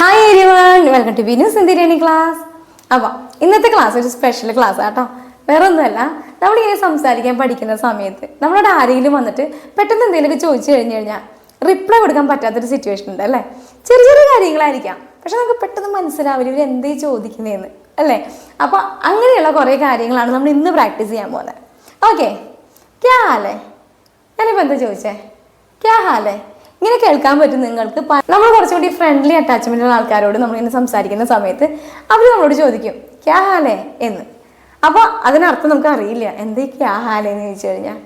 Hi everyone welcome to Binu സിന്ധിരിയണി class അപ്പോൾ ഇന്നത്തെ class ഒരു സ്പെഷ്യൽ ക്ലാസ് ആട്ടോ. വേറെ ഒന്നുമല്ല നമ്മളിങ്ങനെ സംസാരിക്കാൻ പഠിക്കുന്ന സമയത്ത് നമ്മളോട് ആരെങ്കിലും വന്നിട്ട് പെട്ടെന്ന് എന്തെങ്കിലുമൊക്കെ ചോദിച്ചു കഴിഞ്ഞു കഴിഞ്ഞാൽ റിപ്ലൈ കൊടുക്കാൻ പറ്റാത്തൊരു സിറ്റുവേഷൻ ഉണ്ട് അല്ലേ? ചെറിയ ചെറിയ കാര്യങ്ങളായിരിക്കാം. പക്ഷെ നമുക്ക് പെട്ടെന്ന് മനസ്സിലാവില്ല ഇവർ എന്തേ ചോദിക്കുന്നതെന്ന് അല്ലേ? അപ്പോൾ അങ്ങനെയുള്ള കുറേ കാര്യങ്ങളാണ് നമ്മൾ ഇന്ന് പ്രാക്ടീസ് ചെയ്യാൻ പോകുന്നത്. ഓക്കെ ക്യാ ഹാലേ? ഞാനിപ്പോൾ എന്താ ചോദിച്ചേ? ക്യാ ഹാലേ? ഇങ്ങനെ കേൾക്കാൻ പറ്റും നിങ്ങൾക്ക്. നമ്മൾ കുറച്ചുകൂടി ഫ്രണ്ട്ലി അറ്റാച്ച്മെന്റ് ഉള്ള ആൾക്കാരോട് നമ്മൾ ഇങ്ങനെ സംസാരിക്കുന്ന സമയത്ത് അവർ നമ്മളോട് ചോദിക്കും ക്യാ ഹാലേ? എന്ന്. അപ്പോൾ അതിനർത്ഥം നമുക്ക് അറിയില്ല. എന്താ ക്യാ ഹാലേ? എന്ന് ചോദിച്ചു കഴിഞ്ഞാൽ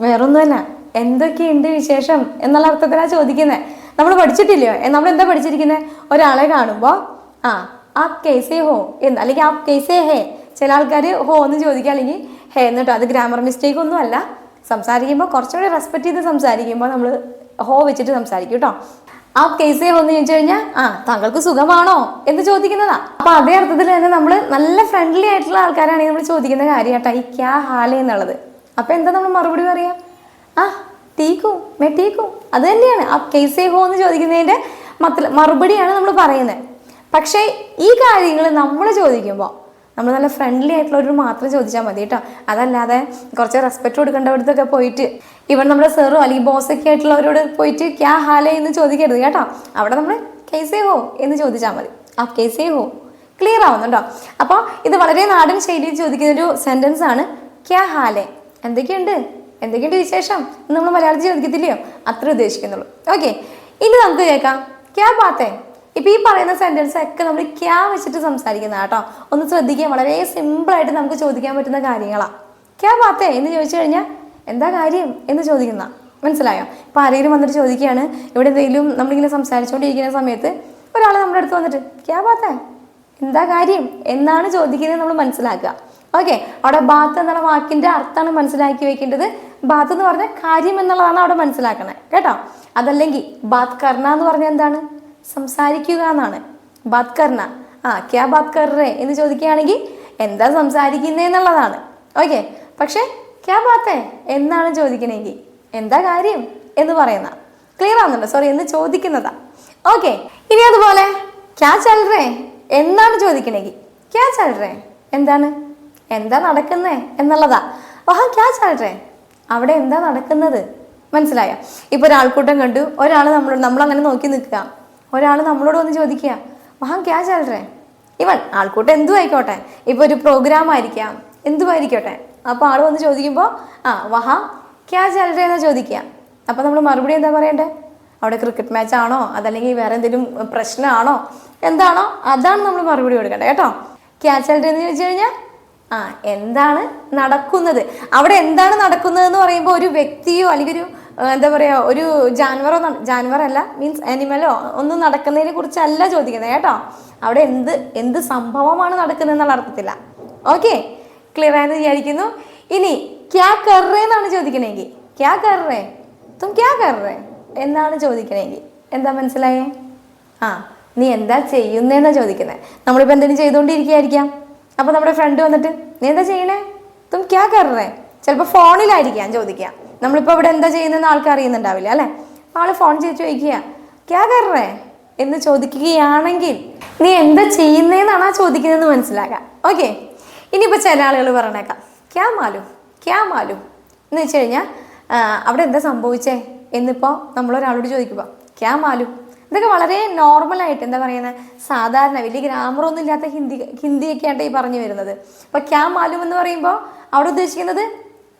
വേറൊന്നുമല്ല. എന്തൊക്കെയുണ്ട് വിശേഷം? എന്നുള്ള അർത്ഥത്തിലാണ് ചോദിക്കുന്നത് നമ്മൾ പഠിച്ചിട്ടില്ലയോ? നമ്മൾ എന്താ പഠിച്ചിരിക്കുന്നത് ഒരാളെ കാണുമ്പോൾ ആ ആ കേസേ ഹോ എന്ന്. അല്ലെങ്കിൽ ആപ് കേസേ ഹേ? ചില ആൾക്കാർ ഹോ എന്ന് ചോദിക്കുക അല്ലെങ്കിൽ ഹേ എന്നിട്ടോ. അത് ഗ്രാമർ മിസ്റ്റേക്ക് ഒന്നും അല്ല സംസാരിക്കുമ്പോൾ കുറച്ചുകൂടി റെസ്പെക്ട് ചെയ്ത് സംസാരിക്കുമ്പോൾ നമ്മൾ ഹോ വെച്ചിട്ട് സംസാരിക്കും കേട്ടോ ആ കേസേ വന്നു ചോദിച്ചു കഴിഞ്ഞാൽ ആ താങ്കൾക്ക് സുഖമാണോ? എന്ന് ചോദിക്കുന്നതാ. അപ്പൊ അതേ അർത്ഥത്തിൽ തന്നെ നമ്മൾ നല്ല ഫ്രണ്ട്ലി ആയിട്ടുള്ള ആൾക്കാരാണെങ്കിൽ നമ്മൾ ചോദിക്കുന്ന കാര്യം കേട്ടോ ഈ ക്യാ ഹാലേ എന്നുള്ളത്. അപ്പൊ എന്താ നമ്മൾ മറുപടി പറയാ? ആ ടീക്കു മേ ടീക്കു. അത് തന്നെയാണ്. ആ കേസേ ഹോ എന്ന് ചോദിക്കുന്നതിന്റെ മറുപടിയാണ് നമ്മൾ പറയുന്നത്. പക്ഷേ ഈ കാര്യങ്ങൾ നമ്മൾ ചോദിക്കുമ്പോൾ നമ്മൾ നല്ല ഫ്രണ്ട്ലി ആയിട്ടുള്ളവർ മാത്രം ചോദിച്ചാൽ മതി കേട്ടോ അതല്ലാതെ കുറച്ച് റെസ്പെക്ട് കൊടുക്കേണ്ടവരത്തൊക്കെ പോയിട്ട് ഇവൻ നമ്മുടെ സെറോ അല്ലെങ്കിൽ ബോസൊക്കെ ആയിട്ടുള്ളവരോട് പോയിട്ട് ക്യാ ഹാലേ എന്ന് ചോദിക്കരുത് കേട്ടോ. അവിടെ നമ്മൾ കേസേ ഹോ എന്ന് ചോദിച്ചാൽ മതി. ആ കേസേ ഹോ ക്ലിയർ ആവുന്നുണ്ടോ അപ്പോൾ ഇത് വളരെ നാടൻ ശൈലിയിൽ ചോദിക്കുന്ന ഒരു സെന്റൻസ് ആണ് ക്യാ ഹാലേ എന്തൊക്കെയുണ്ട്? എന്തൊക്കെയുണ്ട് വിശേഷം? എന്ന് നമ്മൾ മലയാളത്തിൽ ചോദിക്കത്തില്ലയോ? അത്ര ഉദ്ദേശിക്കുന്നുള്ളൂ. ഓക്കെ ഇനി നമുക്ക് കേൾക്കാം. ക്യാ ബാത്തേ ഇപ്പം ഈ പറയുന്ന സെന്റൻസ് ഒക്കെ നമ്മൾ ക്യാ വെച്ചിട്ട് സംസാരിക്കുന്ന കേട്ടോ. ഒന്ന് ശ്രദ്ധിക്കുക. വളരെ സിമ്പിളായിട്ട് നമുക്ക് ചോദിക്കാൻ പറ്റുന്ന കാര്യങ്ങളാണ് ക്യാ ബാത്തേ എന്ന് ചോദിച്ചു കഴിഞ്ഞാൽ എന്താ കാര്യം എന്ന് ചോദിക്കുന്ന മനസ്സിലായോ? ഇപ്പം ആരെങ്കിലും വന്നിട്ട് ചോദിക്കുകയാണ് ഇവിടെ എന്തെങ്കിലും നമ്മളിങ്ങനെ സംസാരിച്ചുകൊണ്ടിരിക്കുന്ന സമയത്ത് ഒരാൾ നമ്മുടെ അടുത്ത് വന്നിട്ട് ക്യാ ബാത്ത? എന്താ കാര്യം? എന്നാണ് ചോദിക്കുന്നത് നമ്മൾ മനസ്സിലാക്കുക. ഓക്കെ അവിടെ ബാത്ത് എന്നുള്ള വാക്കിന്റെ അർത്ഥമാണ് മനസ്സിലാക്കി വെക്കേണ്ടത്. ബാത്ത് എന്ന് പറഞ്ഞാൽ കാര്യം എന്നുള്ളതാണ് അവിടെ മനസ്സിലാക്കണേ കേട്ടോ? അതല്ലെങ്കിൽ ബാത് കർണ എന്ന് പറഞ്ഞാൽ എന്താണ്? സംസാരിക്കുക എന്നാണ്. ബാത് കർണ. ആ ക്യാ ബാത് കർറേ എന്ന് ചോദിക്കുകയാണെങ്കിൽ എന്താ സംസാരിക്കുന്നേ എന്നുള്ളതാണ്. ഓക്കെ പക്ഷേ ക്യാ ബാത്തേ എന്നാണ് ചോദിക്കണമെങ്കിൽ എന്താ കാര്യം? എന്ന് പറയുന്ന. ക്ലിയർ ആവുന്നുണ്ടോ? സോറി എന്ന് ചോദിക്കുന്നതാ. ഓക്കെ ഇനി അതുപോലെ. ക്യാ ചൽറേ എന്നാണ് ചോദിക്കണമെങ്കിൽ ക്യാ ചൽറേ എന്താണ്? എന്താ നടക്കുന്നേ? എന്നുള്ളതാ. ഓഹ ക്യാ ചൽറേ അവിടെ എന്താ നടക്കുന്നത്? മനസ്സിലായോ? ഇപ്പൊ ഒരാൾക്കൂട്ടം കണ്ടു. ഒരാൾ നമ്മൾ അങ്ങനെ നോക്കി നിൽക്കുക. ഒരാൾ നമ്മളോട് വന്ന് ചോദിക്കുക. വഹാം ക്യാ ചലറേ ഇവൻ ആൾക്കൂട്ടം എന്തുമായിക്കോട്ടെ ഇപ്പൊ ഒരു പ്രോഗ്രാം ആയിരിക്കാം. എന്തും ആയിരിക്കോട്ടെ അപ്പൊ ആൾ വന്ന് ചോദിക്കുമ്പോൾ ആ വഹ ക്യാ ചൽറേ എന്നാ ചോദിക്കുക അപ്പോൾ നമ്മൾ മറുപടി എന്താ പറയണ്ടേ? അവിടെ ക്രിക്കറ്റ് മാച്ച് ആണോ? അതല്ലെങ്കിൽ വേറെ എന്തെങ്കിലും പ്രശ്നമാണോ എന്താണോ? അതാണ് നമ്മൾ മറുപടി കൊടുക്കേണ്ടത് കേട്ടോ? ക്യാ ചൽറേ എന്ന് ചോദിച്ചു കഴിഞ്ഞാൽ ആ എന്താണ് നടക്കുന്നത്? അവിടെ എന്താണ് നടക്കുന്നത് എന്ന് പറയുമ്പോൾ ഒരു വ്യക്തിയോ അല്ലെങ്കിൽ ഒരു എന്താ പറയുക ഒരു ജാനുവറോ ജാനുവറല്ല മീൻസ് അനിമലോ ഒന്നും നടക്കുന്നതിനെ കുറിച്ചല്ല ചോദിക്കുന്നത് കേട്ടോ? അവിടെ എന്ത് എന്ത് സംഭവമാണ് നടക്കുന്നത് എന്നുള്ള അർത്ഥത്തില്ല ഓക്കെ? ക്ലിയർ ആയെന്ന് വിചാരിക്കുന്നു. ഇനി ക്യാ കറേ എന്നാണ് ചോദിക്കണമെങ്കിൽ ക്യാ കറേ തും ക്യാ കറേ എന്നാണ് ചോദിക്കണമെങ്കിൽ എന്താ മനസ്സിലായേ? ആ നീ എന്താ ചെയ്യുന്നേന്നാ ചോദിക്കുന്നത് നമ്മളിപ്പോൾ എന്തെങ്കിലും ചെയ്തുകൊണ്ടിരിക്കുകയായിരിക്കാം. അപ്പോൾ നമ്മുടെ ഫ്രണ്ട് വന്നിട്ട് നീ എന്താ ചെയ്യണേ? തും ക്യാ കറേ ചിലപ്പോൾ ഫോണിലായിരിക്കാം ചോദിക്കുക. നമ്മളിപ്പോൾ ഇവിടെ എന്താ ചെയ്യുന്നതെന്ന് ആൾക്ക് അറിയുന്നുണ്ടാവില്ല അല്ലേ? ആൾ ഫോൺ ചെയ്ത് ചോദിക്കുക ക്യാ കറേ എന്ന് ചോദിക്കുകയാണെങ്കിൽ നീ എന്താ ചെയ്യുന്നതെന്നാണ് ആ ചോദിക്കുന്നതെന്ന് മനസ്സിലാക്കാം ഓക്കെ ഇനിയിപ്പോൾ ചില ആളുകൾ പറഞ്ഞേക്കാം ക്യാ മാലു ക്യാ മാലു? എന്ന് വെച്ച് കഴിഞ്ഞാൽ അവിടെ എന്താ സംഭവിച്ചേ? എന്നിപ്പോൾ നമ്മളൊരാളോട് ചോദിക്കുമ്പോൾ ക്യാ മാലു? ഇതൊക്കെ വളരെ നോർമലായിട്ട് എന്താ പറയുന്നത് സാധാരണ വലിയ ഗ്രാമറൊന്നും ഇല്ലാത്ത ഹിന്ദി ഹിന്ദിയൊക്കെയാണ് ഈ പറഞ്ഞു വരുന്നത്. അപ്പോൾ ക്യാ മാലും എന്ന് പറയുമ്പോൾ അവിടെ ഉദ്ദേശിക്കുന്നത്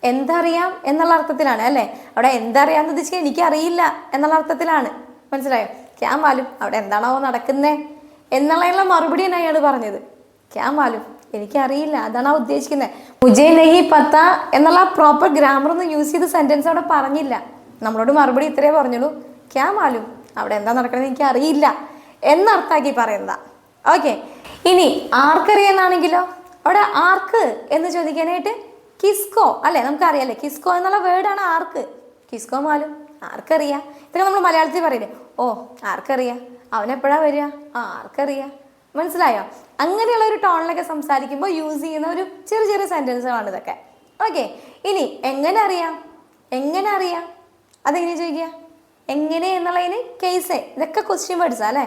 എന്തറിയാം എന്നുള്ള അർത്ഥത്തിലാണ് അല്ലേ? അവിടെ എന്തറിയാമെന്ന് ഉദ്ദേശിക്കുക എനിക്കറിയില്ല എന്നുള്ള അർത്ഥത്തിലാണ്. മനസ്സിലായോ? ക്യാ മാലും അവിടെ എന്താണോ നടക്കുന്നേ? എന്നുള്ള മറുപടിയാണ് അയാൾ പറഞ്ഞത്. ക്യാ മാലും എനിക്കറിയില്ല. അതാണ് ആ ഉദ്ദേശിക്കുന്നത് മുജേ നഹി പത്ത എന്നുള്ള പ്രോപ്പർ ഗ്രാമർ ഒന്നും യൂസ് ചെയ്ത സെന്റൻസ് അവിടെ പറഞ്ഞില്ല. നമ്മളോട് മറുപടി ഇത്രേ പറഞ്ഞുള്ളൂ. ക്യാ മാലും? അവിടെ എന്താ നടക്കണമെന്ന് എനിക്ക് അറിയില്ല എന്നർത്ഥാക്കി പറയുന്നതാ. ഓക്കെ ഇനി ആർക്കറിയാന്നാണെങ്കിലോ അവിടെ ആർക്ക് എന്ന് ചോദിക്കാനായിട്ട് കിസ്കോ അല്ലെ? നമുക്കറിയാലേ. കിസ്കോ എന്നുള്ള വേർഡാണ് ആർക്ക് കിസ്കോ മാലും? ആർക്കറിയാം ഇതൊക്കെ നമ്മൾ മലയാളത്തിൽ പറയില്ലേ? ഓ ആർക്കറിയാം അവനെപ്പോഴാ വരിക? ആ ആർക്കറിയാം മനസ്സിലായോ? അങ്ങനെയുള്ള ഒരു ടോണിലൊക്കെ സംസാരിക്കുമ്പോൾ യൂസ് ചെയ്യുന്ന ഒരു ചെറിയ ചെറിയ സെന്റൻസുകളാണ് ഇതൊക്കെ. ഓക്കെ ഇനി എങ്ങനെ അറിയാം? എങ്ങനെ അറിയാം? അതെങ്ങനെ ചോദിക്കുക? എങ്ങനെ എന്നുള്ളതിന് കേസേ ഇതൊക്കെ ക്വസ്റ്റ്യൻ വേർഡ്സാ അല്ലേ?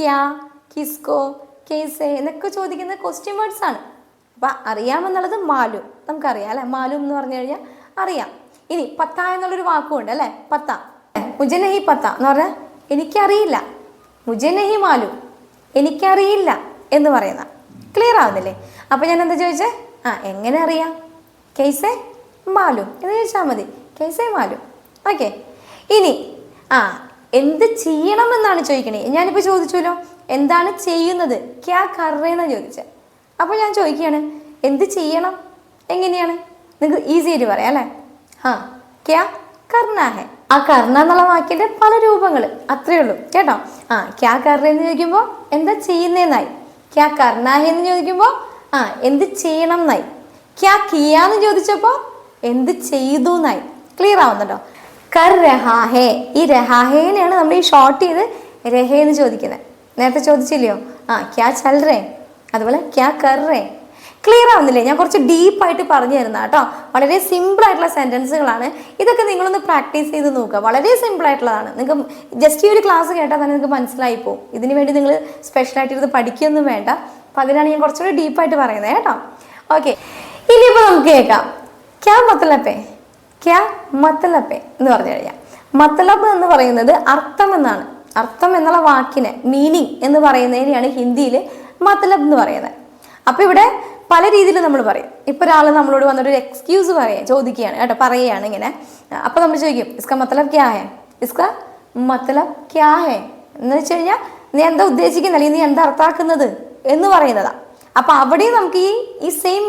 ക്യാ കിസ്കോ കേസെ എന്നൊക്കെ ചോദിക്കുന്ന ക്വസ്റ്റ്യൻ വേർഡ്സ് ആണ്. അപ്പം അറിയാമെന്നുള്ളത് മാലു. നമുക്കറിയാം അല്ലേ? മാലു എന്ന് പറഞ്ഞു കഴിഞ്ഞാൽ അറിയാം. ഇനി പത്ത എന്നുള്ളൊരു വാക്കുമുണ്ട് അല്ലേ? പത്ത. മുജനഹി പത്ത എന്ന് പറഞ്ഞാൽ എനിക്കറിയില്ല. മുജനഹി മാലൂം. എനിക്കറിയില്ല. എന്ന് പറയുന്ന. ക്ലിയർ ആവുന്നില്ലേ? അപ്പോൾ ഞാൻ എന്താ ചോദിച്ചേ? ആ എങ്ങനെ അറിയാം? കേസേ മാലു. എന്ന് ചോദിച്ചാൽ മതി. കേസേ മാലു. ഓക്കെ ഇനി ആ എന്ത് ചെയ്യണം എന്നാണ് ചോദിക്കണേ? ഞാനിപ്പോൾ ചോദിച്ചല്ലോ എന്താണ് ചെയ്യുന്നത്? ക്യാ കറേന്നാണ് ചോദിച്ചത് അപ്പോൾ ഞാൻ ചോദിക്കുകയാണ് എന്ത് ചെയ്യണം? എങ്ങനെയാണ്? നിങ്ങൾക്ക് ഈസി ആയിട്ട് പറയാം അല്ലേ? ആ ക്യാ കർണ ഹെ. ആ കർണ എന്നുള്ള വാക്കിന്റെ പല രൂപങ്ങൾ അത്രയേ ഉള്ളൂ. കേട്ടോ? ആ ക്യാ കർണ എന്ന് ചോദിക്കുമ്പോൾ എന്താ ചെയ്യുന്നതെന്നായി ക്യാ കർണ ഹെ എന്ന് ചോദിക്കുമ്പോൾ ആ എന്ത് ചെയ്യണം എന്നായി. ക്യാ കിയാന്ന് ചോദിച്ചപ്പോൾ എന്ത് ചെയ്തു എന്നായി. ക്ലിയർ ആവുന്നുണ്ടോ? കർ രഹാഹേ ഈ രഹാഹേനെയാണ് നമ്മൾ ഈ ഷോർട്ട് ചെയ്ത് രഹേ എന്ന് ചോദിക്കുന്നത് നേരത്തെ ചോദിച്ചില്ലയോ? ആ ക്യാ ചൽ റേ അതുപോലെ ക്യാ കർ റേ ക്ലിയർ ആവുന്നില്ലേ? ഞാൻ കുറച്ച് ഡീപ്പായിട്ട് പറഞ്ഞു തരുന്ന കേട്ടോ വളരെ സിമ്പിൾ ആയിട്ടുള്ള സെന്റൻസുകളാണ് ഇതൊക്കെ നിങ്ങളൊന്ന് പ്രാക്ടീസ് ചെയ്ത് നോക്കുക. വളരെ സിമ്പിൾ ആയിട്ടുള്ളതാണ്. നിങ്ങൾക്ക് ജസ്റ്റ് ഈ ഒരു ക്ലാസ് കേട്ടാൽ തന്നെ നിങ്ങൾക്ക് മനസ്സിലായി പോകും ഇതിന് വേണ്ടി നിങ്ങൾ സ്പെഷ്യലായിട്ട് ഇത് പഠിക്കുകയൊന്നും വേണ്ട. അപ്പം അതിനാണ് ഞാൻ കുറച്ചുകൂടി ഡീപ്പായിട്ട് പറയുന്നത് കേട്ടോ ഓക്കെ ഇനിയിപ്പോൾ നമുക്ക് കേൾക്കാം. ക്യാ മത്തലപ്പേ? ക്യാ മത്തലപ്പേ എന്ന് പറഞ്ഞു കഴിഞ്ഞാൽ മത്തലബ് എന്ന് പറയുന്നത് അർത്ഥം എന്നാണ്. അർത്ഥം എന്നുള്ള വാക്കിന് മീനിങ് എന്ന് പറയുന്നതിനെയാണ് ഹിന്ദിയിൽ മത്തലബ് എന്ന് പറയുന്നത്. അപ്പൊ ഇവിടെ പല രീതിയിൽ നമ്മൾ പറയും. ഇപ്പൊ ഒരാൾ നമ്മളോട് വന്നിട്ട് ഒരു എക്സ്ക്യൂസ് പറയാം ചോദിക്കുകയാണ് കേട്ടോ പറയുകയാണ് ഇങ്ങനെ. അപ്പൊ നമ്മൾ ചോദിക്കും ഇസ്ക മത്തലബ് ക്യാ ഹേ? ഇസ്ക മത്തലബ് ക്യാ ഹേ? എന്ന് വെച്ച് കഴിഞ്ഞാൽ നീ എന്താ ഉദ്ദേശിക്കുന്നത് അല്ലെങ്കിൽ നീ എന്താ അർത്ഥാക്കുന്നത്? എന്ന് പറയുന്നതാ. അപ്പൊ അവിടെയും നമുക്ക് ഈ ഈ സെയിം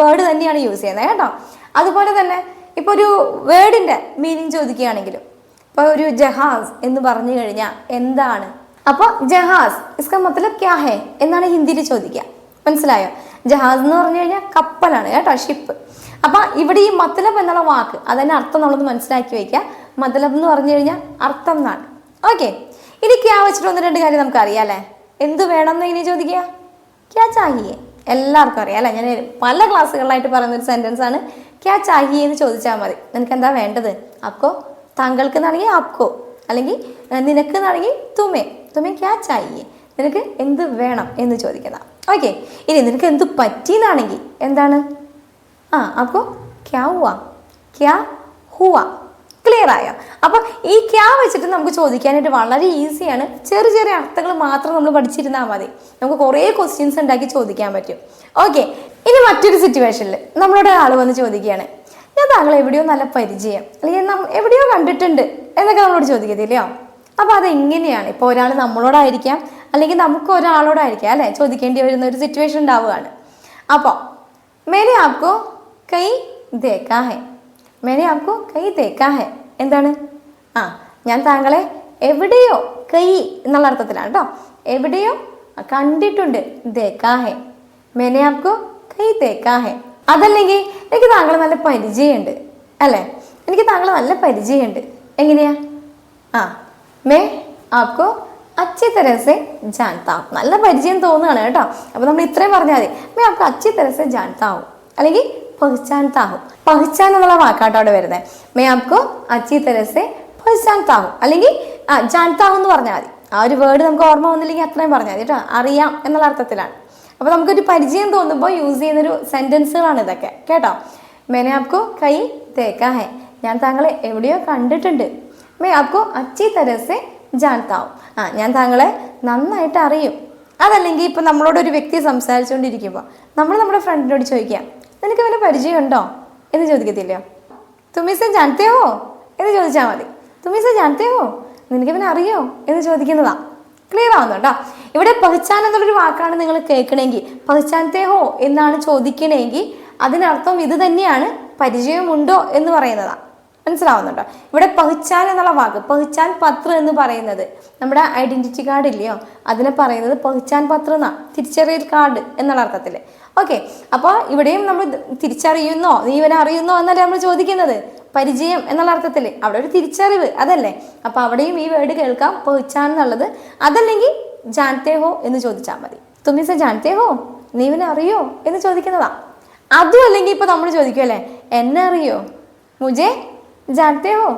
വേർഡ് തന്നെയാണ് യൂസ് ചെയ്യുന്നത് കേട്ടോ. അതുപോലെ തന്നെ ഇപ്പൊ ഒരു വേർഡിന്റെ മീനിങ് ചോദിക്കുകയാണെങ്കിലും ഇപ്പൊ ഒരു ജഹാസ് എന്ന് പറഞ്ഞു കഴിഞ്ഞാൽ എന്താണ്? അപ്പോൾ ജഹാസ് ഇസ്ക മത്തലബ് ക്യാ ഹേ? എന്നാണ് ഹിന്ദിയിൽ ചോദിക്കുക. മനസ്സിലായോ? ജഹാസ് എന്ന് പറഞ്ഞു കഴിഞ്ഞാൽ കപ്പലാണ് കേട്ടോ ഷിപ്പ് അപ്പൊ ഇവിടെ ഈ മത്തലബ് എന്നുള്ള വാക്ക് അതിന്റെ അർത്ഥം നമ്മളൊന്ന് മനസ്സിലാക്കി വെക്കുക. മത്തലബ് എന്ന് പറഞ്ഞു കഴിഞ്ഞാൽ അർത്ഥം എന്നാണ്. ഓക്കെ ഇനി ക്യാ വെച്ചിട്ട് ഒന്ന് രണ്ട് കാര്യം നമുക്ക് അറിയാം അല്ലേ? എന്ത് വേണമെന്ന് ഇനി ചോദിക്കുക? ക്യാ ചാഹിയെ. എല്ലാവർക്കും അറിയാം അല്ലേ? ഞാൻ പല ക്ലാസ്സുകളിലായിട്ട് പറയുന്ന ഒരു സെന്റൻസ് ആണ് ക്യാ ചാഹിയെ എന്ന് ചോദിച്ചാൽ മതി. നിനക്ക് എന്താ വേണ്ടത്? അപ്പോ താങ്കൾക്ക് എന്നാണെങ്കിൽ ആപ്കോ അല്ലെങ്കിൽ നിനക്ക് എന്നാണെങ്കിൽ തുമേ. തുമേ ക്യാ ചാഹിയെ. നിനക്ക് എന്ത് വേണം എന്ന് ചോദിക്കുന്ന ഓക്കെ. ഇനി നിനക്ക് എന്ത് പറ്റിയെന്നാണെങ്കിൽ എന്താണ്? ആ അപ്പോൾ ക്യാ ക്യാ ഹുവ. ക്ലിയർ ആയ? അപ്പോൾ ഈ ക്യാ വെച്ചിട്ട് നമുക്ക് ചോദിക്കാനായിട്ട് വളരെ ഈസിയാണ്. ചെറിയ ചെറിയ അർത്ഥങ്ങൾ മാത്രം നമ്മൾ പഠിച്ചിരുന്നാൽ മതി. നമുക്ക് കുറേ ക്വസ്റ്റ്യൻസ് ഉണ്ടാക്കി ചോദിക്കാൻ പറ്റും. ഓക്കെ. ഇനി മറ്റൊരു സിറ്റുവേഷനിൽ നമ്മളോട് ആൾ വന്ന് ചോദിക്കുകയാണ്. ഞാൻ താങ്കളെ എവിടെയോ നല്ല പരിചയം. അല്ലെങ്കിൽ എവിടെയോ കണ്ടിട്ടുണ്ട് എന്നൊക്കെ നമ്മളോട് ചോദിക്കത്തില്ലയോ അപ്പോൾ അതെങ്ങനെയാണ്? ഇപ്പോൾ ഒരാൾ നമ്മളോടായിരിക്കാം. അല്ലെങ്കിൽ നമുക്ക് ഒരാളോടായിരിക്കാം അല്ലേ? ചോദിക്കേണ്ടി വരുന്ന ഒരു സിറ്റുവേഷൻ ഉണ്ടാവുകയാണ്. അപ്പോൾ മേനെ ആപ്കോ കൈ ദേക്കാ ഹെ. മേനെ ആപ്കോ കൈ ദേക്കാ ഹെ. എന്താണ്? ആ ഞാൻ താങ്കളെ എവിടെയോ കൈ എന്നുള്ള അർത്ഥത്തിലാണ് കേട്ടോ എവിടെയോ കണ്ടിട്ടുണ്ട് ദേക്കാ ഹെ. മേനെ ആപ്കോ കൈ ദേക്കാ ഹെ. അതല്ലെങ്കിൽ എനിക്ക് താങ്കളെ നല്ല പരിചയമുണ്ട് അല്ലേ? എനിക്ക് താങ്കളെ നല്ല പരിചയമുണ്ട്. എങ്ങനെയാ? ആ മേ ആപ്കോ അച്ചി തരസെ ജാൻതാ. ഹൂം. നല്ല പരിചയം തോന്നുകയാണ് കേട്ടോ. അപ്പൊ നമ്മൾ ഇത്രയും പറഞ്ഞാൽ മതി. മേ अच्छी അച്ചി തരസെ ജാൻതാ ഹൂം. അല്ലെങ്കിൽ പഹ്ചാൻതാ ഹൂം പഹ്ചാൻ എന്നുള്ള വാക്കാട്ടോ അവിടെ വരുന്നത് മേ ആപ്കോ അച്ചി തരസെ പഹ്ചാൻതാ ഹൂം അല്ലെങ്കിൽ ആ ജാൻതാ ഹൂം എന്ന് പറഞ്ഞാൽ മതി. ആ ഒരു വേർഡ് നമുക്ക് ഓർമ്മ വന്നില്ലെങ്കിൽ അത്രയും പറഞ്ഞാൽ മതി കേട്ടോ. അറിയാം എന്നുള്ള അർത്ഥത്തിലാണ്. അപ്പൊ നമുക്കൊരു പരിചയം തോന്നുമ്പോൾ യൂസ് ചെയ്യുന്നൊരു സെന്റൻസുകളാണ് ഇതൊക്കെ. കേട്ടോ? മേനെ ആപ്കോ കൈ തേക്കാ ഹെ. ഞാൻ താങ്കളെ എവിടെയോ കണ്ടിട്ടുണ്ട്. മേ ആപ്കോ അച്ചി തരസെ ജാൻതാവും. ആ ഞാൻ താങ്കളെ നന്നായിട്ട് അറിയും. അതല്ലെങ്കിൽ ഇപ്പം നമ്മളോട് ഒരു വ്യക്തി സംസാരിച്ചുകൊണ്ടിരിക്കുമ്പോൾ നമ്മൾ നമ്മുടെ ഫ്രണ്ടിനോട് ചോദിക്കാം നിനക്ക് വല്ല പരിചയമുണ്ടോ? എന്ന് ചോദിക്കത്തില്ലയോ? തുമിസെ ജാൻതേ ഹോ എന്ന് ചോദിച്ചാൽ മതി. തുമിസെ ജാൻതേ ഹോ നിനക്ക് ഇവനെ അറിയോ? എന്ന് ചോദിക്കുന്നതാ. ക്ലിയർ ആവുന്നുണ്ടോ? ഇവിടെ പഹ്ചാൻ എന്നുള്ളൊരു വാക്കാണ് നിങ്ങൾ കേൾക്കണമെങ്കിൽ പഹ്ചാൻതേ ഹോ എന്നാണ് ചോദിക്കണമെങ്കിൽ അതിനർത്ഥം ഇത് തന്നെയാണ് പരിചയമുണ്ടോ എന്ന് പറയുന്നതാ. മനസ്സിലാവുന്നുണ്ടോ? ഇവിടെ പഹിച്ചാൽ എന്നുള്ള വാക്ക് പഹിച്ചാൻ പത്രം എന്ന് പറയുന്നത് നമ്മുടെ ഐഡന്റിറ്റി കാർഡ് ഇല്ലയോ? അതിനെ പറയുന്നത് പഹിച്ചാൻ പത്ര എന്നാ തിരിച്ചറിയൽ കാർഡ് എന്നുള്ള അർത്ഥത്തിൽ ഓക്കെ അപ്പോൾ ഇവിടെയും നമ്മൾ തിരിച്ചറിയുന്നോ നീ ഇവനെ അറിയുന്നോ എന്നല്ലേ നമ്മൾ ചോദിക്കുന്നത്? പരിചയം എന്നുള്ള അർത്ഥത്തിൽ അവിടെ ഒരു തിരിച്ചറിവ് അതല്ലേ? അപ്പോൾ അവിടെയും ഈ വേർഡ് കേൾക്കാം പഹിച്ചാൻ എന്നുള്ളത്. അതല്ലെങ്കിൽ ജാൻതേ ഹോ എന്ന് ചോദിച്ചാൽ മതി. തുമ്മിസ ജാൻതേ ഹോ നീ ഇവനെ അറിയോ എന്ന് ചോദിക്കുന്നതാ. അതും അല്ലെങ്കിൽ ഇപ്പൊ നമ്മൾ ചോദിക്കുമല്ലേ എന്നെ അറിയോ? മുജെ ജാൻതേ ഹോ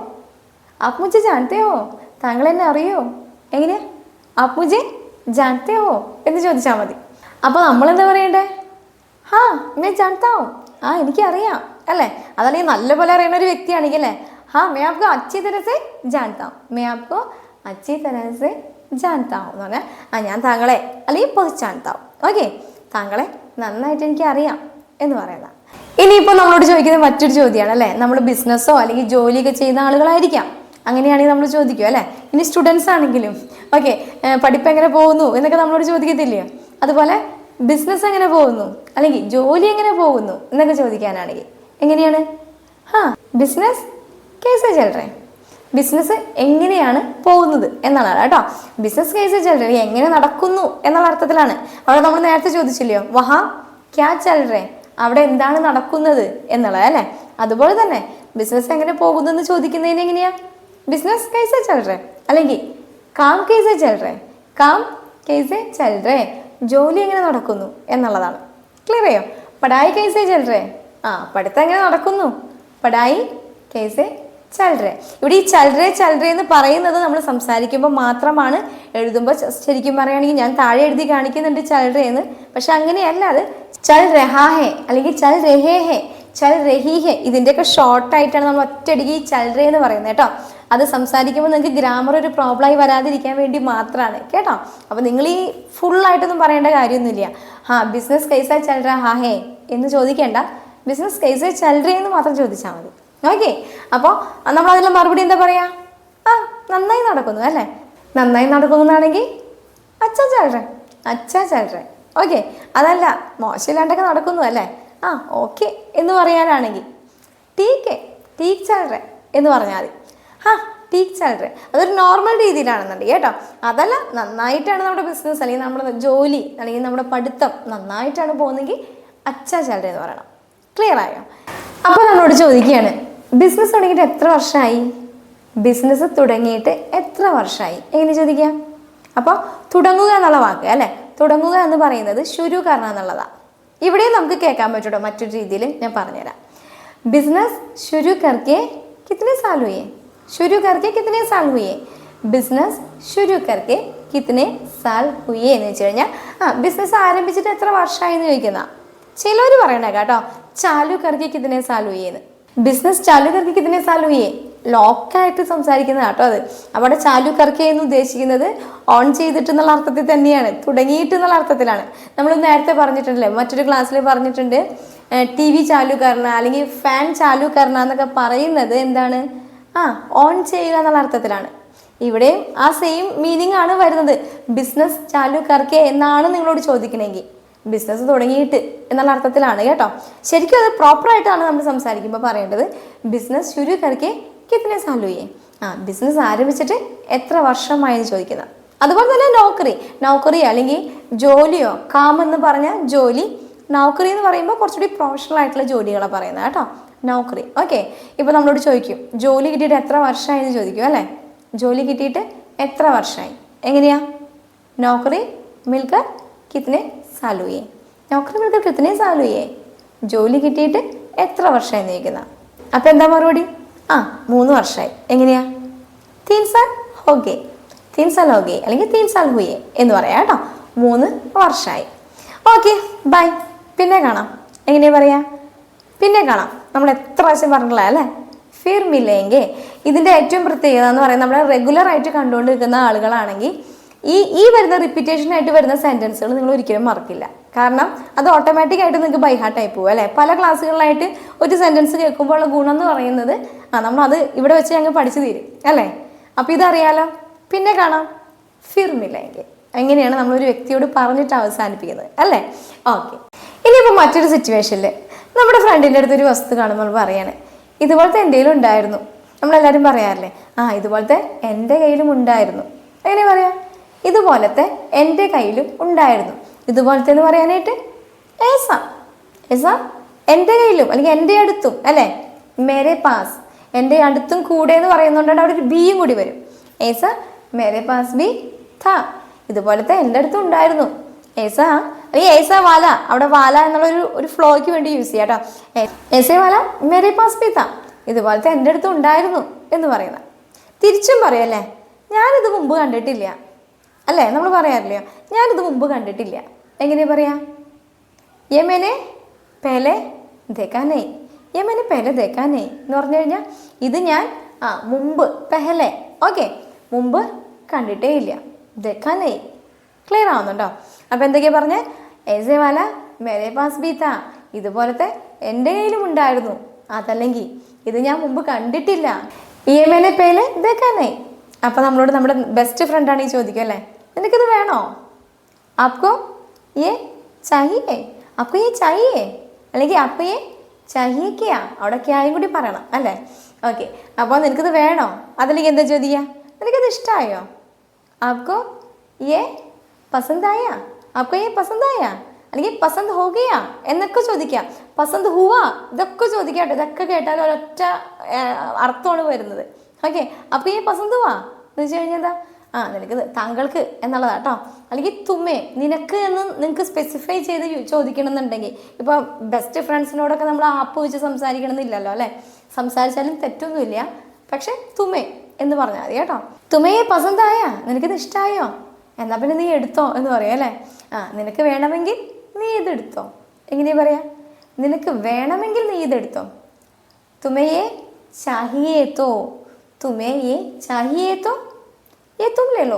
आप जानते ഹോ താങ്കൾ എന്നെ അറിയോ എങ്ങനെയാ ആപ്പ് ജാനത്തെ ഹോ എന്ന് ചോദിച്ചാൽ മതി അപ്പോൾ നമ്മൾ എന്താ പറയണ്ടേ ഹാ മേ ജാൻത്താ ഹോ ആ എനിക്കറിയാം അല്ലേ അതല്ലെങ്കിൽ നല്ലപോലെ അറിയുന്ന ഒരു വ്യക്തിയാണെങ്കിൽ അല്ലേ ഹാ മേ ആപ്കോ അച്ചി തരസെ ജാൻത്താ മേ ആപ്കോ അച്ചി തരസെ ജാൻത്താ എന്ന് പറഞ്ഞാൽ ആ ഞാൻ താങ്കളെ അല്ലെങ്കിൽ പൊതിച്ചാൻത്താവും ഓക്കെ താങ്കളെ നന്നായിട്ട് എനിക്ക് അറിയാം എന്ന് പറയുന്നത് ഇനിയിപ്പോൾ നമ്മളോട് ചോദിക്കുന്ന മറ്റൊരു ചോദ്യമാണ് അല്ലേ? നമ്മൾ ബിസിനസ്സോ അല്ലെങ്കിൽ ജോലിയൊക്കെ ചെയ്യുന്ന ആളുകളായിരിക്കാം. അങ്ങനെയാണെങ്കിൽ നമ്മൾ ചോദിക്കും അല്ലേ? ഇനി സ്റ്റുഡൻസ് ആണെങ്കിലും ഓക്കെ പഠിപ്പ് എങ്ങനെ പോകുന്നു എന്നൊക്കെ നമ്മളോട് ചോദിക്കത്തില്ലേ? അതുപോലെ ബിസിനസ് എങ്ങനെ പോകുന്നു അല്ലെങ്കിൽ ജോലി എങ്ങനെ പോകുന്നു എന്നൊക്കെ ചോദിക്കാനാണെങ്കിൽ എങ്ങനെയാണ്? ഹാ ബിസിനസ് കേസ് ചെല്ലറേ ബിസിനസ് എങ്ങനെയാണ് പോകുന്നത് എന്നുള്ളതാണ് കേട്ടോ. ബിസിനസ് കേസ് ചെല്ലറേ എങ്ങനെ നടക്കുന്നു എന്നുള്ള അർത്ഥത്തിലാണ്. അവിടെ നമ്മൾ നേരത്തെ ചോദിച്ചില്ലയോ? വഹാ ക്യാ ചെല്ലറേ അവിടെ എന്താണ് നടക്കുന്നത് എന്നുള്ളത് അല്ലേ? അതുപോലെ തന്നെ ബിസിനസ് എങ്ങനെ പോകുന്നു എന്ന് ചോദിക്കുന്നതിന് എങ്ങനെയാ? ബിസിനസ് കേസേ ചെല്ലറേ അല്ലെങ്കിൽ കാം കേസേ ചെല്ലറേ കാം കേസേ ചെല്ലറേ ജോലി എങ്ങനെ നടക്കുന്നു എന്നുള്ളതാണ്. ക്ലിയർ ചെയ്യോ പടായി കേസേ ചെല്ലറേ ആ പഠിത്തം എങ്ങനെ നടക്കുന്നു? പടായി കേസേ ചൽറേ ഇവിടെ ഈ ചൽറേ ചൽറേ എന്ന് പറയുന്നത് നമ്മൾ സംസാരിക്കുമ്പോൾ മാത്രമാണ് എഴുതുമ്പോൾ ശരിക്കും പറയുകയാണെങ്കിൽ ഞാൻ താഴെ എഴുതി കാണിക്കുന്നുണ്ട് ചൽറേ എന്ന്. പക്ഷെ അങ്ങനെയല്ല അത്. ചൽ രഹാ ഹേ അല്ലെങ്കിൽ ചൽ രഹേ ഹെ ചൽ രഹി ഹെ. ഇതിന്റെയൊക്കെ ഷോർട്ടായിട്ടാണ് നമ്മൾ ഒറ്റയടിക്ക് ഈ ചൽറേ എന്ന് പറയുന്നത് കേട്ടോ. അത് സംസാരിക്കുമ്പോൾ നിങ്ങൾക്ക് ഗ്രാമർ ഒരു പ്രോബ്ലമായി വരാതിരിക്കാൻ വേണ്ടി മാത്രമാണ് കേട്ടോ. അപ്പോൾ നിങ്ങൾ ഈ ഫുള്ളായിട്ടൊന്നും പറയേണ്ട കാര്യമൊന്നുമില്ല. ഹാ ബിസിനസ് കൈസ ചൽറ ഹാ ഹേ എന്ന് ചോദിക്കേണ്ട. ബിസിനസ് കൈസ ചൽറേ എന്ന് മാത്രം ചോദിച്ചാൽ മതി. ഓക്കെ അപ്പോൾ നമ്മൾ അതിൽ മറുപടി എന്താ പറയാ? ആ നന്നായി നടക്കുന്നു അല്ലേ? നന്നായി നടക്കുന്നു എന്നാണെങ്കിൽ അച്ഛ ചാലറേ അച്ഛ ചാലറേ ഓക്കെ അതല്ല മോശമില്ലാണ്ടൊക്കെ നടക്കുന്നു അല്ലേ? ആ ഓക്കെ എന്ന് പറയാനാണെങ്കിൽ ടീക്ക് ടീക്ക് ചാലറേ എന്ന് പറഞ്ഞാൽ മതി. ആ ടീക്ക് ചാലറേ അതൊരു നോർമൽ രീതിയിലാണെന്നുണ്ടെങ്കിൽ കേട്ടോ. അതല്ല നന്നായിട്ടാണ് നമ്മുടെ ബിസിനസ് അല്ലെങ്കിൽ നമ്മുടെ ജോലി അല്ലെങ്കിൽ നമ്മുടെ പഠിത്തം നന്നായിട്ടാണ് പോകുന്നതെങ്കിൽ അച്ഛ ചാലറേ എന്ന് പറയണം. ക്ലിയർ ആയോ? അപ്പോൾ നമ്മളോട് ചോദിക്കുകയാണ് ബിസിനസ് തുടങ്ങിയിട്ട് എത്ര വർഷമായി? ബിസിനസ് തുടങ്ങിയിട്ട് എത്ര വർഷമായി? എങ്ങനെ ചോദിക്കാം അപ്പോൾ തുടങ്ങുക എന്നുള്ള വാക്ക് അല്ലേ? തുടങ്ങുക എന്ന് പറയുന്നത് ശുരു കാരണം എന്നുള്ളതാണ് ഇവിടെ നമുക്ക് കേൾക്കാൻ പറ്റൂട്ടോ? മറ്റൊരു രീതിയിൽ ഞാൻ പറഞ്ഞുതരാം. ബിസിനസ് ശുരു കർക്കെ കിത്തിനെ സാൽ ശുരു കർക്കെ കിത്തിനെ സാൽഹുയേ ബിസിനസ് ശുരു കർക്കെ കിത്തിനെ സാൽഹുയേ എന്ന് വെച്ച് കഴിഞ്ഞാൽ ആ ബിസിനസ് ആരംഭിച്ചിട്ട് എത്ര വർഷമായി എന്ന് ചോദിക്കുന്ന? ചിലർ പറയണേ കേട്ടോ ചാലു കർക്കെ കിത്തിനെ സാൽ ഹുയെന്ന് ബിസിനസ് ചാലു കർക്കെ കിത്തനെ സാൽ ഹുയേ ലോക്കായിട്ട് സംസാരിക്കുന്ന കേട്ടോ അത്. അവിടെ ചാലു കർക്കെ എന്ന് ഉദ്ദേശിക്കുന്നത് ഓൺ ചെയ്തിട്ട് എന്നുള്ള അർത്ഥത്തിൽ തന്നെയാണ് തുടങ്ങിയിട്ട് എന്നുള്ള അർത്ഥത്തിലാണ്. നമ്മൾ നേരത്തെ പറഞ്ഞിട്ടുണ്ടല്ലേ മറ്റൊരു ക്ലാസ്സിൽ പറഞ്ഞിട്ടുണ്ട് ടി വി ചാലു കരണ അല്ലെങ്കിൽ ഫാൻ ചാലു കരണ എന്നൊക്കെ പറയുന്നത് എന്താണ്? ആ ഓൺ ചെയ്യുക എന്നുള്ള അർത്ഥത്തിലാണ്. ഇവിടെയും ആ സെയിം മീനിങ് ആണ് വരുന്നത്. ബിസിനസ് ചാലു കർക്കെ എന്നാണ് നിങ്ങളോട് ചോദിക്കണമെങ്കിൽ ബിസിനസ് തുടങ്ങിയിട്ട്. എന്നുള്ള അർത്ഥത്തിലാണ് കേട്ടോ. ശരിക്കും അത് പ്രോപ്പറായിട്ടാണ് നമ്മൾ സംസാരിക്കുമ്പോൾ പറയേണ്ടത്. ബിസിനസ് ശുരു കർക്കെ കിത്തനെ സാലുയേ ആ ബിസിനസ് ആരംഭിച്ചിട്ട് എത്ര വർഷമായി എന്ന് ചോദിക്കുന്നത് അതുപോലെ തന്നെ നൗക്കറി. നൗക്കറി അല്ലെങ്കിൽ ജോലിയോ കാം എന്ന് പറഞ്ഞ ജോലി. നൗക്കറി എന്ന് പറയുമ്പോൾ കുറച്ചുകൂടി പ്രൊഫഷണൽ ആയിട്ടുള്ള ജോലികളാണ് പറയുന്നത് കേട്ടോ. നൗക്കറി. ഓക്കെ ഇപ്പോൾ നമ്മളോട് ചോദിക്കും ജോലി കിട്ടിയിട്ട് എത്ര വർഷമായി എന്ന് ചോദിക്കും അല്ലേ? ജോലി കിട്ടിയിട്ട് എത്ര വർഷമായി? എങ്ങനെയാ? നൗക്കറി മിൽക്കർ കിത്തനെ സാലുയെ നൗക്കറി കൃത്യനെ സാലുയേ. ജോലി കിട്ടിയിട്ട് എത്ര വർഷമായി നീക്കുന്ന അപ്പം എന്താ മറുപടി? ആ മൂന്ന് വർഷമായി. എങ്ങനെയാ? തീൻ സാൽ ഹോഗെ. തീൻ സാൽ ഹോഗെ അല്ലെങ്കിൽ തീൻ സാൽ ഹുയെ എന്ന് പറയാം കേട്ടോ. മൂന്ന് വർഷമായി. Okay bye. പിന്നെ കാണാം. എങ്ങനെയാ പറയാ? പിന്നെ കാണാം. നമ്മൾ എത്ര പ്രാവശ്യം പറഞ്ഞില്ല അല്ലേ? ഫിർമില്ലെങ്കിൽ ഇതിന്റെ ഏറ്റവും പ്രത്യേകത എന്ന് പറയുന്നത് നമ്മൾ റെഗുലർ ആയിട്ട് കണ്ടുകൊണ്ടിരിക്കുന്ന ആളുകളാണെങ്കിൽ ഈ ഈ വരുന്ന റിപ്പീറ്റേഷൻ ആയിട്ട് വരുന്ന സെന്റൻസുകൾ നിങ്ങൾ ഒരിക്കലും മറക്കില്ല. കാരണം അത് ഓട്ടോമാറ്റിക് ആയിട്ട് നിങ്ങൾക്ക് ബൈഹാർട്ടായി പോകും അല്ലേ? പല ക്ലാസ്സുകളിലായിട്ട് ഒരു സെന്റൻസ് കേൾക്കുമ്പോൾ ഉള്ള ഗുണം എന്ന് പറയുന്നത് ആ നമ്മൾ അത് ഇവിടെ വെച്ച് ഞങ്ങൾ പഠിച്ചു തീരും അല്ലേ? അപ്പോൾ ഇതറിയാലോ? പിന്നെ കാണാം. ഫിർമില്ലെങ്കിൽ എങ്ങനെയാണ് നമ്മളൊരു വ്യക്തിയോട് പറഞ്ഞിട്ട് അവസാനിപ്പിക്കുന്നത് അല്ലേ? ഓക്കെ ഇനിയിപ്പോൾ മറ്റൊരു സിറ്റുവേഷനിൽ നമ്മുടെ ഫ്രണ്ടിന്റെ അടുത്ത് ഒരു വസ്തു കാണുമ്പോൾ പറയാണ് ഇതുപോലത്തെ എന്തെങ്കിലും ഉണ്ടായിരുന്നു? നമ്മളെല്ലാവരും പറയാറില്ലേ ആ ഇതുപോലത്തെ എന്റെ കയ്യിലും ഉണ്ടായിരുന്നു. എങ്ങനെ പറയാ? ഇതുപോലത്തെ എന്റെ കയ്യിലും ഉണ്ടായിരുന്നു. ഇതുപോലത്തെ എന്ന് പറയാനായിട്ട് ഏസ ഏസ എന്റെ കയ്യിലും അല്ലെങ്കിൽ എന്റെ അടുത്തും അല്ലേ? മേരെ പാസ്. എന്റെ അടുത്തും കൂടെ എന്ന് പറയുന്നതുകൊണ്ടാണ് അവിടെ ഒരു ബിയും കൂടി വരും. ഏസ മേരെ പാസ് ബി ഥ. ഇതുപോലത്തെ എന്റെ അടുത്തും ഉണ്ടായിരുന്നു. ഏസ അല്ലെങ്കിൽ ഏസ വാല. അവിടെ വാല എന്നുള്ള ഒരു ഫ്ലോയ്ക്ക് വേണ്ടി യൂസ് ചെയ്യാം കേട്ടോ. ഏസ വാല മേരെ പാസ് ബി ത ഇതുപോലത്തെ എന്റെ അടുത്തും ഉണ്ടായിരുന്നു എന്ന് പറയുന്നത് തിരിച്ചും പറയല്ലേ? ഞാനിത് മുമ്പ് കണ്ടിട്ടില്ല. അല്ലേ? നമ്മൾ പറയാറില്ല? ഞാനിത് മുമ്പ് കണ്ടിട്ടില്ല. എങ്ങനെയാ പറയാ? യമനെ പെലെ ദേക്കാനേ. യമനെ പെലെ ദേക്കാനേ എന്ന് പറഞ്ഞു കഴിഞ്ഞാൽ ഇത് ഞാൻ ആ മുമ്പ് പെഹലെ. ഓക്കെ. മുമ്പ് കണ്ടിട്ടേ ഇല്ല. ദേക്കാനേ. ക്ലിയർ ആവുന്നുണ്ടോ? അപ്പോൾ എന്തൊക്കെയാ പറഞ്ഞേ? ഏസെ വാല മേലെ പാസ് ബീത്ത. ഇതുപോലത്തെ എന്റെ കയ്യിലും ഉണ്ടായിരുന്നു. അതല്ലെങ്കിൽ ഇത് ഞാൻ മുമ്പ് കണ്ടിട്ടില്ല. യമനെ പേലെ ദക്കാനേ. അപ്പോൾ നമ്മളോട് നമ്മുടെ ബെസ്റ്റ് ഫ്രണ്ടാണ് ഈ ചോദിക്കും അല്ലേ? നിനക്കിത് വേണോ? അപ്പോ ഏ ചാഹിയേ. അപ്പൊ ഏ ചാഹിയേ. അല്ലെങ്കിൽ അപ്പോൾ ഈ ചാഹിയക്കെയാ. അവിടെ ക്യായും കൂടി പറയണം അല്ലേ? ഓക്കെ. അപ്പോൾ നിനക്കിത് വേണോ? അതല്ലെങ്കിൽ എന്താ ചോദിയാ നിനക്കത് ഇഷ്ടമായോ അപ്പോ ഏ പസന്തായ അപ്പൊ ഏ പസന്തായ അല്ലെങ്കിൽ പസന്ത് ഹോകയാ എന്നൊക്കെ ചോദിക്കാം. പസന്ത് ഹൂവാ ഇതൊക്കെ ചോദിക്കാം ഇതൊക്കെ കേട്ടാൽ ഒരൊറ്റ അർത്ഥമാണ് വരുന്നത്. ഓക്കെ. അപ്പൊ ഈ പസന്ത് ഹുവ എന്ന് വെച്ച് കഴിഞ്ഞാൽ എന്താ? ആ നിനക്ക് താങ്കൾക്ക് എന്നുള്ളതാട്ടോ അല്ലെങ്കിൽ തുമ്മേ നിനക്ക് എന്ന് നിങ്ങൾക്ക് സ്പെസിഫൈ ചെയ്ത് ചോദിക്കണമെന്നുണ്ടെങ്കിൽ ഇപ്പൊ ബെസ്റ്റ് ഫ്രണ്ട്സിനോടൊക്കെ നമ്മൾ ആപ്പ് വെച്ച് സംസാരിക്കണമെന്നില്ലല്ലോ അല്ലേ? സംസാരിച്ചാലും തെറ്റൊന്നുമില്ല. പക്ഷേ തുമ്മേ എന്ന് പറഞ്ഞാൽ മതി കേട്ടോ. തുമയെ പസന്തായ നിനക്കിത് ഇഷ്ടമായോ എന്നാ പിന്നെ നീ എടുത്തോ എന്ന് പറയാം അല്ലേ? ആ നിനക്ക് വേണമെങ്കിൽ നീ ഇതെടുത്തോ എങ്ങനെയാ പറയാ? നിനക്ക് വേണമെങ്കിൽ നീ ഇതെടുത്തോ തുമയെ ചാഹിയേത്തോ. തുമയെ ചാഹിയേത്തോ. ये चाहिए तो ये तुम ले लो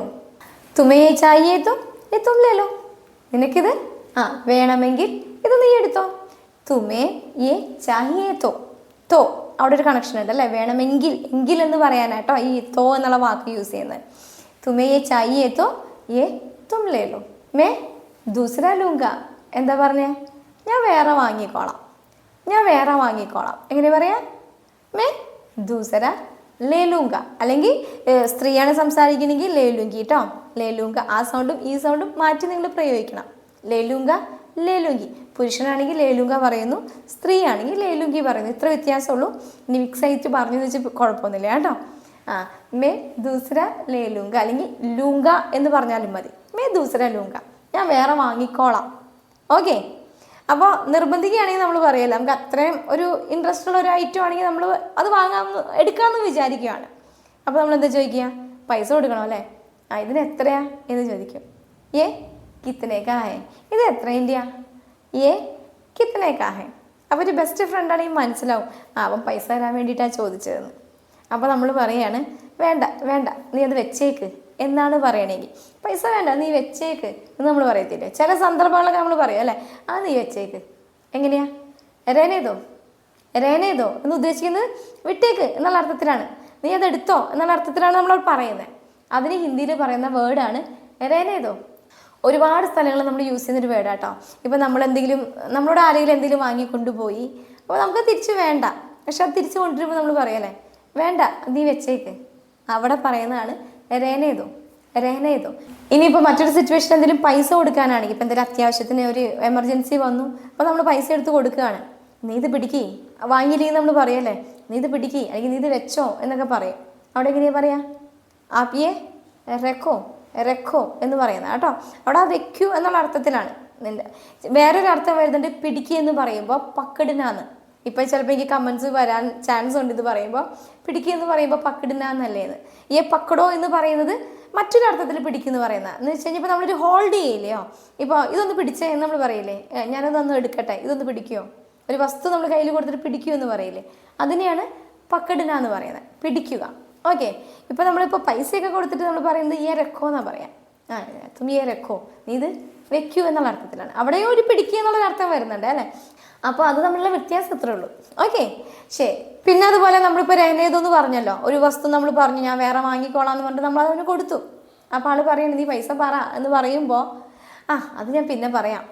तुम्हें ये चाहिए तो ये तुम ले लो നിനക്കിത് ആ വേണമെങ്കിൽ ഇത് നീ എടുത്തോ തുമേ ഏ ചാഹിയേ തോ തോ അവിടെ ഒരു കണക്ഷൻ ഉണ്ട് അല്ലേ വേണമെങ്കിൽ എങ്കിൽ എന്ന് പറയാനാട്ടോ ഈ തോ എന്നുള്ള വാക്ക് യൂസ് ചെയ്യുന്നത് തുമേ ഏ ചാഹിയേ തോ ഏ തും ലേ ലോ മേ ദൂസര ലൂങ്ക എന്താ പറഞ്ഞേ ഞാൻ വേറെ വാങ്ങിക്കോളാം ഞാൻ വേറെ വാങ്ങിക്കോളാം എങ്ങനെ പറയാ മേ ദൂസര ലേലൂങ്ക. അല്ലെങ്കിൽ സ്ത്രീയാണ് സംസാരിക്കണമെങ്കിൽ ലേലുങ്കി കേട്ടോ ലേലൂങ്ക. ആ സൗണ്ടും ഈ സൗണ്ടും മാറ്റി നിങ്ങൾ പ്രയോഗിക്കണം. ലേലൂങ്ക ലേലുങ്കി. പുരുഷനാണെങ്കിൽ ലേലുങ്ക പറയുന്നു. സ്ത്രീ ആണെങ്കിൽ ലേലുങ്കി പറയുന്നു. ഇത്ര വ്യത്യാസമുള്ളൂ. ഇനി മിക്സ് ആയിട്ട് പറഞ്ഞു വെച്ച് കുഴപ്പമൊന്നുമില്ല കേട്ടോ. ആ മേ ദൂസര ലേലുങ്ക. അല്ലെങ്കിൽ ലൂങ്ക എന്ന് പറഞ്ഞാലും മതി. മേ ദൂസര ലൂങ്ക. ഞാൻ വേറെ വാങ്ങിക്കോളാം. ഓക്കെ? അപ്പോൾ നിർബന്ധിക്കുകയാണെങ്കിൽ നമ്മൾ പറയല്ല നമുക്ക് അത്രയും ഒരു ഇൻട്രസ്റ്റ് ഉള്ള ഒരു ഐറ്റം ആണെങ്കിൽ നമ്മൾ അത് വാങ്ങാമെന്ന് എടുക്കാമെന്ന് വിചാരിക്കുകയാണ്. അപ്പോൾ നമ്മൾ എന്താ ചോദിക്കുക? പൈസ കൊടുക്കണം അല്ലേ? ആ ഇതിന് എത്രയാ? എന്ന് ചോദിക്കും. ഏ കിത്തനേക്കാഹെ ഇത് എത്രേന്റെയാ ഏ കിത്തനേക്കാഹേ അപ്പോൾ ഒരു ബെസ്റ്റ് ഫ്രണ്ട് ആണെങ്കിൽ മനസ്സിലാവും. ആ അവൻ പൈസ തരാൻ വേണ്ടിയിട്ടാണ് ചോദിച്ചതെന്ന്. അപ്പോൾ നമ്മൾ പറയാണ് വേണ്ട വേണ്ട നീ അത് വെച്ചേക്ക്. എന്നാണ് പറയണമെങ്കിൽ പൈസ വേണ്ട നീ വെച്ചേക്ക്. എന്ന് നമ്മൾ പറയത്തില്ലേ? ചില സന്ദർഭങ്ങളൊക്കെ നമ്മൾ പറയും അല്ലേ? ആ നീ വെച്ചേക്ക്. എങ്ങനെയാ? രേനേതോ രേനേതോ എന്ന് ഉദ്ദേശിക്കുന്നത് വിട്ടേക്ക് എന്നുള്ള അർത്ഥത്തിലാണ്. നീ അത് എടുത്തോ എന്നുള്ള അർത്ഥത്തിലാണ് നമ്മൾ പറയുന്നത്. അതിന് ഹിന്ദിയിൽ പറയുന്ന വേർഡാണ് രേനേതോ ഒരുപാട് സ്ഥലങ്ങളിൽ നമ്മൾ യൂസ് ചെയ്യുന്നൊരു ഒരു വേർഡാട്ടോ ഇപ്പം നമ്മൾ എന്തെങ്കിലും നമ്മളോട് ആരെങ്കിലും എന്തെങ്കിലും വാങ്ങിക്കൊണ്ടുപോയി അപ്പോൾ നമുക്ക് തിരിച്ച് വേണ്ട. പക്ഷെ അത് തിരിച്ച് കൊണ്ടുവരുമ്പോൾ നമ്മൾ പറയല്ലേ വേണ്ട നീ വെച്ചേക്ക്. അവിടെ പറയുന്നതാണ് രേനേതോ രേനേതോ ഇനിയിപ്പോൾ മറ്റൊരു സിറ്റുവേഷൻ എന്തെങ്കിലും പൈസ കൊടുക്കാനാണെങ്കിൽ ഇപ്പം എന്തെങ്കിലും അത്യാവശ്യത്തിന് ഒരു എമർജൻസി വന്നു അപ്പോൾ നമ്മൾ പൈസ എടുത്ത് കൊടുക്കുകയാണ്. നീ ഇത് പിടിക്കി. വാങ്ങിയില്ലെങ്കിൽ നമ്മൾ പറയല്ലേ നീ ഇത് പിടിക്കി അല്ലെങ്കിൽ നീ ഇത് വെച്ചോ എന്നൊക്കെ പറയും. അവിടെ എങ്ങനെയാ പറയാ? ആപ്പിയെ റെക്കോ റെക്കോ എന്ന് പറയുന്നത് കേട്ടോ. അവിടെ ആ വെക്കൂ എന്നുള്ള അർത്ഥത്തിലാണ്. നിന്റെ വേറൊരു അർത്ഥം വരുന്നുണ്ട് പിടിക്കുക എന്ന് പറയുമ്പോൾ പക്കടിനാന്ന്. ഇപ്പം ചിലപ്പോൾ എനിക്ക് കമൻസ് വരാൻ ചാൻസ് ഉണ്ട് ഇത് പറയുമ്പോൾ പിടിക്കുക എന്ന് പറയുമ്പോൾ പക്കടിനാന്നല്ലേന്ന് ഈ പക്കടോ എന്ന് പറയുന്നത് മറ്റൊരു അർത്ഥത്തിൽ പിടിക്കുന്നു പറയുന്നത് എന്ന് വെച്ച് കഴിഞ്ഞാൽ ഇപ്പോൾ നമ്മളൊരു ഹോൾഡ് ചെയ്യില്ലയോ ഇപ്പോൾ ഇതൊന്ന് പിടിച്ചേ എന്ന് നമ്മൾ പറയില്ലേ? "ഏ, ഞാനതൊന്ന് എടുക്കട്ടെ. ഇതൊന്ന് പിടിക്കുമോ ഒരു വസ്തു നമ്മൾ കയ്യിൽ കൊടുത്തിട്ട് പിടിക്കൂ എന്ന് പറയില്ലേ? അതിനെയാണ് പക്കടിന എന്ന് പറയുന്നത്. പിടിക്കുക. ഓക്കെ. ഇപ്പൊ നമ്മളിപ്പോൾ പൈസയൊക്കെ കൊടുത്തിട്ട് നമ്മൾ പറയുന്നത് ഈ രക്കോ എന്നാണ് പറയാം? ആ തും ഈ രക്കോ. നീ ഇത് വെക്കൂ എന്നുള്ള അർത്ഥത്തിലാണ്. അവിടെയും ഒരു പിടിക്കുക എന്നുള്ളൊരു അർത്ഥം വരുന്നുണ്ട് അല്ലേ? അപ്പോൾ അത് തമ്മിലുള്ള വ്യത്യാസം ഇത്രേ ഉള്ളൂ. ഓക്കെ ശരി പിന്നെ അതുപോലെ നമ്മളിപ്പോൾ രഹനേതെന്ന് പറഞ്ഞല്ലോ. ഒരു വസ്തു നമ്മൾ പറഞ്ഞു ഞാൻ വേറെ വാങ്ങിക്കോളാം എന്ന് പറഞ്ഞിട്ട് നമ്മൾ അതിന് കൊടുത്തു. അപ്പോൾ ആൾ പറയണത് നീ പൈസ പറ എന്ന് പറയുമ്പോൾ ആ അത് ഞാൻ പിന്നെ പറയാം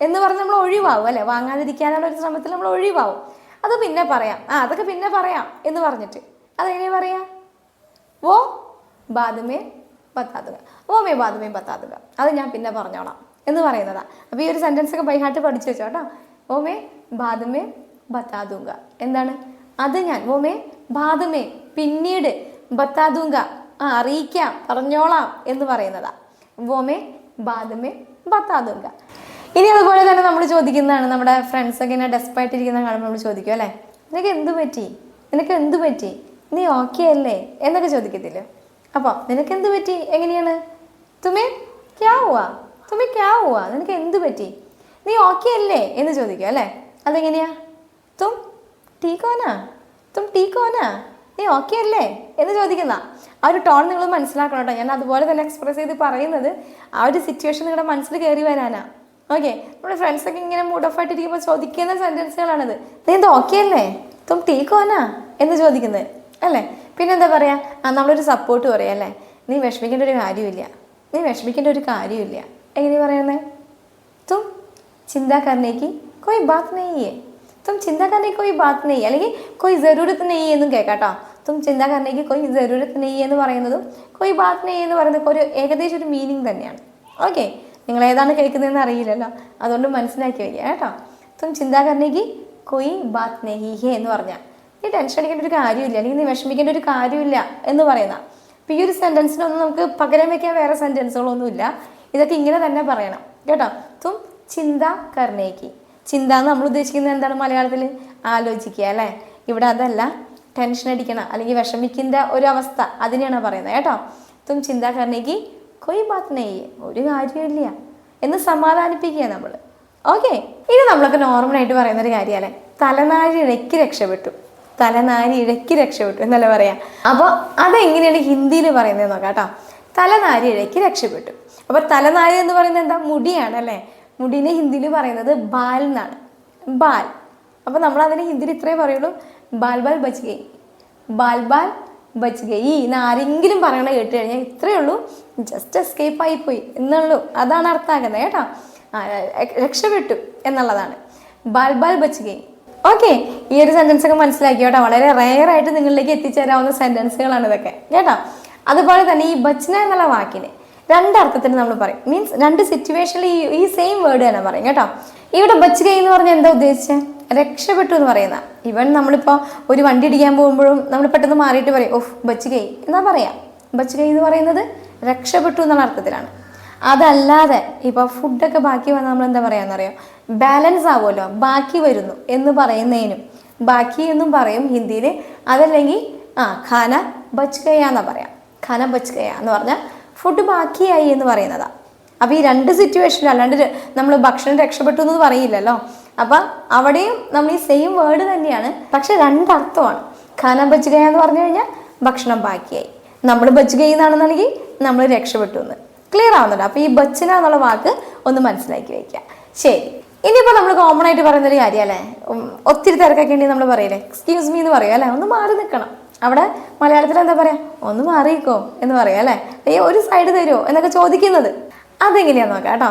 എന്ന് പറഞ്ഞ് നമ്മൾ ഒഴിവാകും അല്ലേ? വാങ്ങാതിരിക്കാനുള്ള ഒരു ശ്രമത്തിൽ നമ്മൾ ഒഴിവാകും അത് പിന്നെ പറയാം. ആ അതൊക്കെ പിന്നെ പറയാം എന്ന് പറഞ്ഞിട്ട്. അതെങ്ങനെ പറയാം? ഓ ബാദമേ ബത്താതുക ഓ മേ ബാദമേ ബത്താതുക അത് ഞാൻ പിന്നെ പറഞ്ഞോളാം. എന്ന് പറയുന്നതാണ് അപ്പോൾ ഈ ഒരു സെന്റൻസ് ഒക്കെ ബൈഹാർട്ട് പഠിച്ചു വെച്ചോ കേട്ടോ. ഓമേ ബാദമേ ബത്താദൂങ്ക. എന്താണ്? അത് ഞാൻ ഓമേ ബാദമേ പിന്നീട് ബത്താദൂങ്ക. ആ അറിയിക്കാം പറഞ്ഞോളാം എന്ന് പറയുന്നതാ. വോമേ ബാദമേ ബത്താദൂങ്ക. ഇനി അതുപോലെ തന്നെ നമ്മൾ ചോദിക്കുന്നതാണ് നമ്മുടെ ഫ്രണ്ട്സ് ഒക്കെ ഇങ്ങനെ ഡെസ്പായിട്ടിരിക്കുന്ന കാണുമ്പോൾ നമ്മൾ ചോദിക്കും അല്ലേ? നിനക്ക് എന്ത് പറ്റി? നിനക്ക് എന്ത് പറ്റി? നീ ഓക്കെ അല്ലേ? എന്നൊക്കെ ചോദിക്കത്തില്ലേ? അപ്പോൾ നിനക്ക് എന്ത് പറ്റി? എങ്ങനെയാണ്? തുമേ ക്യാ തുമേ ക്യാ നിനക്ക് എന്ത് പറ്റി? നീ ഓക്കെ അല്ലേ? എന്ന് ചോദിക്കുക അല്ലേ? അതെങ്ങനെയാ? തും ടീക്കോനാ? തും ടീക്കോനാ? നീ ഓക്കെ അല്ലേ? എന്ന് ചോദിക്കുന്ന ആ ഒരു ടോൺ നിങ്ങൾ മനസ്സിലാക്കണം കേട്ടോ. ഞാൻ അതുപോലെ തന്നെ എക്സ്പ്രസ് ചെയ്ത് പറയുന്നത് ആ ഒരു സിറ്റുവേഷൻ നിങ്ങളുടെ മനസ്സിൽ കയറി വരാനാ. ഓക്കെ നമ്മുടെ ഫ്രണ്ട്സൊക്കെ ഇങ്ങനെ മൂഡ് ഓഫ് ആയിട്ട് ഇരിക്കുമ്പോൾ ചോദിക്കുന്ന സെന്റൻസുകളാണിത് നീ എന്താ ഓക്കെ അല്ലേ? തും ടീക്കോനാ? എന്ന് ചോദിക്കുന്നത് അല്ലേ? പിന്നെന്താ പറയുക ആ നമ്മളൊരു സപ്പോർട്ട് പറയാം അല്ലേ? നീ വിഷമിക്കേണ്ട ഒരു കാര്യമില്ല. നീ വിഷമിക്കേണ്ട ഒരു കാര്യമില്ല. എങ്ങനെ പറയുന്നത് തും ചിന്താക്കാരനേക്ക് കർണേക്ക് കോയി ബാത് നെയ്യേ. തും ചിന്താക്കാരനേക്ക് കർണേക്ക് കോയി ബാത് നെയ്യേ. അല്ലെങ്കിൽ കോയി ജരൂരത്ത് നെയ്യെന്നും കേൾക്കാട്ടോ. തും ചിന്താക്കാരനേക്ക് കർണേക്ക് കോയി ജരൂരത്ത് നെയ്യെന്ന് പറയുന്നതും കോയി ബാത്ത് നെയ്യെന്ന് പറയുന്നത് ഒരു ഏകദേശം ഒരു മീനിങ് തന്നെയാണ്. ഓക്കെ നിങ്ങൾ ഏതാണ് കേൾക്കുന്നതെന്ന് അറിയില്ലല്ലോ. അതുകൊണ്ട് മനസ്സിലാക്കി വയ്ക്കുക കേട്ടോ. തും ചിന്താക്കാരനേക്ക് കൊയ് ബാത്ത് നെയ്യേ എന്ന് പറഞ്ഞാൽ നീ ടെൻഷൻ അടിക്കേണ്ട ഒരു കാര്യമില്ല. അല്ലെങ്കിൽ നീ വിഷമിക്കേണ്ട ഒരു കാര്യമില്ല എന്ന് പറയുന്ന. അപ്പോൾ ഈ ഒരു സെന്റൻസിനൊന്നും നമുക്ക് പകരം വയ്ക്കാൻ വേറെ സെന്റൻസുകളൊന്നുമില്ല ഇതൊക്കെ ഇങ്ങനെ തന്നെ പറയണം. കേട്ടോ? തും ചിന്ത കർണേക്ക്. ചിന്ത എന്ന് നമ്മൾ ഉദ്ദേശിക്കുന്നത് എന്താണ് മലയാളത്തിൽ? ആലോചിക്കുക അല്ലേ? ഇവിടെ അതല്ല ടെൻഷൻ അടിക്കണം അല്ലെങ്കിൽ വിഷമിക്കുന്ന ഒരു അവസ്ഥ അതിനെയാണ് പറയുന്നത് കേട്ടോ? തും ചിന്ത കർണേക്ക് കൊയ് ബാത്ത് ഒരു കാര്യമില്ല എന്ന് സമാധാനിപ്പിക്കുക നമ്മൾ ഓക്കെ? ഇനി നമ്മളൊക്കെ നോർമലായിട്ട് പറയുന്ന ഒരു കാര്യമല്ലേ തലനാരി ഇഴയ്ക്ക് രക്ഷപ്പെട്ടു. തലനാരി ഇഴയ്ക്ക് രക്ഷപ്പെട്ടു എന്നല്ല പറയാം. അപ്പോൾ അതെങ്ങനെയാണ് ഹിന്ദിയിൽ പറയുന്നത് നോക്കാം കേട്ടോ? തലനാരി ഇഴയ്ക്ക് രക്ഷപ്പെട്ടു. അപ്പോൾ തലനാരി എന്ന് പറയുന്നത് എന്താ? മുടിയാണ് അല്ലേ? മുടിനെ ഹിന്ദിയിൽ പറയുന്നത് ബാൽ എന്നാണ്. ബാൽ. അപ്പോൾ നമ്മൾ അതിനെ ഹിന്ദിയിൽ ഇത്രേ പറയുള്ളൂ. ബാൽ ബാൽ ബച്ച് ഗൈ ബാൽ ബാൽ ബച്ച് ഗൈ എന്ന് ആരെങ്കിലും പറയണ കേട്ട് കഴിഞ്ഞാൽ ഇത്രയേ ഉള്ളൂ. ജസ്റ്റ് എസ്കേപ്പ് ആയിപ്പോയി എന്നുള്ളൂ. അതാണ് അർത്ഥമാക്കുന്നത് കേട്ടോ. രക്ഷപ്പെട്ടു എന്നുള്ളതാണ്. ബാൽ ബാൽ ബച്ച് ഗൈ ഓക്കെ ഈ ഒരു സെന്റൻസ് ഒക്കെ മനസ്സിലാക്കി കേട്ടോ. വളരെ റെയർ ആയിട്ട് നിങ്ങളിലേക്ക് എത്തിച്ചേരാവുന്ന സെന്റൻസുകളാണ് ഇതൊക്കെ. കേട്ടോ. അതുപോലെ തന്നെ ഈ ബച്ചന എന്നുള്ള വാക്കിന് രണ്ടർത്ഥത്തിന് നമ്മൾ പറയും. മീൻസ് രണ്ട് സിറ്റുവേഷനിൽ ഈ ഈ സെയിം വേർഡ് തന്നെ പറയും കേട്ടോ. ഇവിടെ ബച്ച് കൈ എന്ന് പറഞ്ഞാൽ എന്താ ഉദ്ദേശിച്ചത് രക്ഷപ്പെട്ടു എന്ന് പറയുന്ന. ഇവൻ നമ്മളിപ്പോൾ ഒരു വണ്ടി ഇടിക്കാൻ പോകുമ്പോഴും നമ്മൾ പെട്ടെന്ന് മാറിയിട്ട് പറയും ഓഫ് ബച്ച് കൈ എന്നാ പറയാം. ബച്ച് കൈ എന്ന് പറയുന്നത് രക്ഷപ്പെട്ടു എന്നുള്ള അർത്ഥത്തിലാണ്. അതല്ലാതെ ഇപ്പോൾ ഫുഡൊക്കെ ബാക്കി വന്നാൽ നമ്മൾ എന്താ പറയാന്നറിയോ ബാലൻസ് ആവുമല്ലോ. ബാക്കി വരുന്നു എന്ന് പറയുന്നതിനും. ബാക്കി എന്നും പറയും ഹിന്ദിയിൽ അതല്ലെങ്കിൽ ആ ഖാന ബച്ച് കയ്യാന്നാ പറയാം. ഖാന ബച്ച് കയ്യാ എന്ന് പറഞ്ഞാൽ ഫുഡ് ബാക്കിയായി എന്ന് പറയുന്നതാണ് അപ്പോൾ ഈ രണ്ട് സിറ്റുവേഷൻ അല്ലാണ്ട് നമ്മൾ ഭക്ഷണം രക്ഷപ്പെട്ടു എന്ന് പറയില്ലല്ലോ. അപ്പം അവിടെയും നമ്മൾ ഈ സെയിം വേർഡ് തന്നെയാണ് പക്ഷെ രണ്ടർത്ഥമാണ്. ഖാന ബച്ച് ഗയ എന്ന് പറഞ്ഞു കഴിഞ്ഞാൽ ഭക്ഷണം ബാക്കിയായി. നമ്മൾ ബച്ച് ഗൈ എന്നാണെന്നുണ്ടെങ്കിൽ നമ്മൾ രക്ഷപ്പെട്ടു എന്ന്. ക്ലിയർ ആവുന്നുണ്ട്. അപ്പോൾ ഈ ബച്ചന എന്നുള്ള വാക്ക് ഒന്ന് മനസ്സിലാക്കി വയ്ക്കുക ശരി. ഇനിയിപ്പോൾ നമ്മൾ കോമൺ ആയിട്ട് പറയുന്നൊരു കാര്യമല്ലേ ഒത്തിരി തിരക്കൊക്കെ ഉണ്ടെങ്കിൽ നമ്മൾ പറയില്ലേ? എക്സ്ക്യൂസ് മീ എന്ന് പറയുക അല്ലേ? ഒന്ന് മാറി നിൽക്കണം അവിടെ മലയാളത്തിൽ എന്താ പറയാ? ഒന്ന് മാറിയിക്കോ എന്ന് പറയാം അല്ലേ? അയ്യോ ഒരു സൈഡ് തരുമോ എന്നൊക്കെ ചോദിക്കുന്നത്. അതെങ്ങനെയാന്ന് നോക്കാം കേട്ടോ.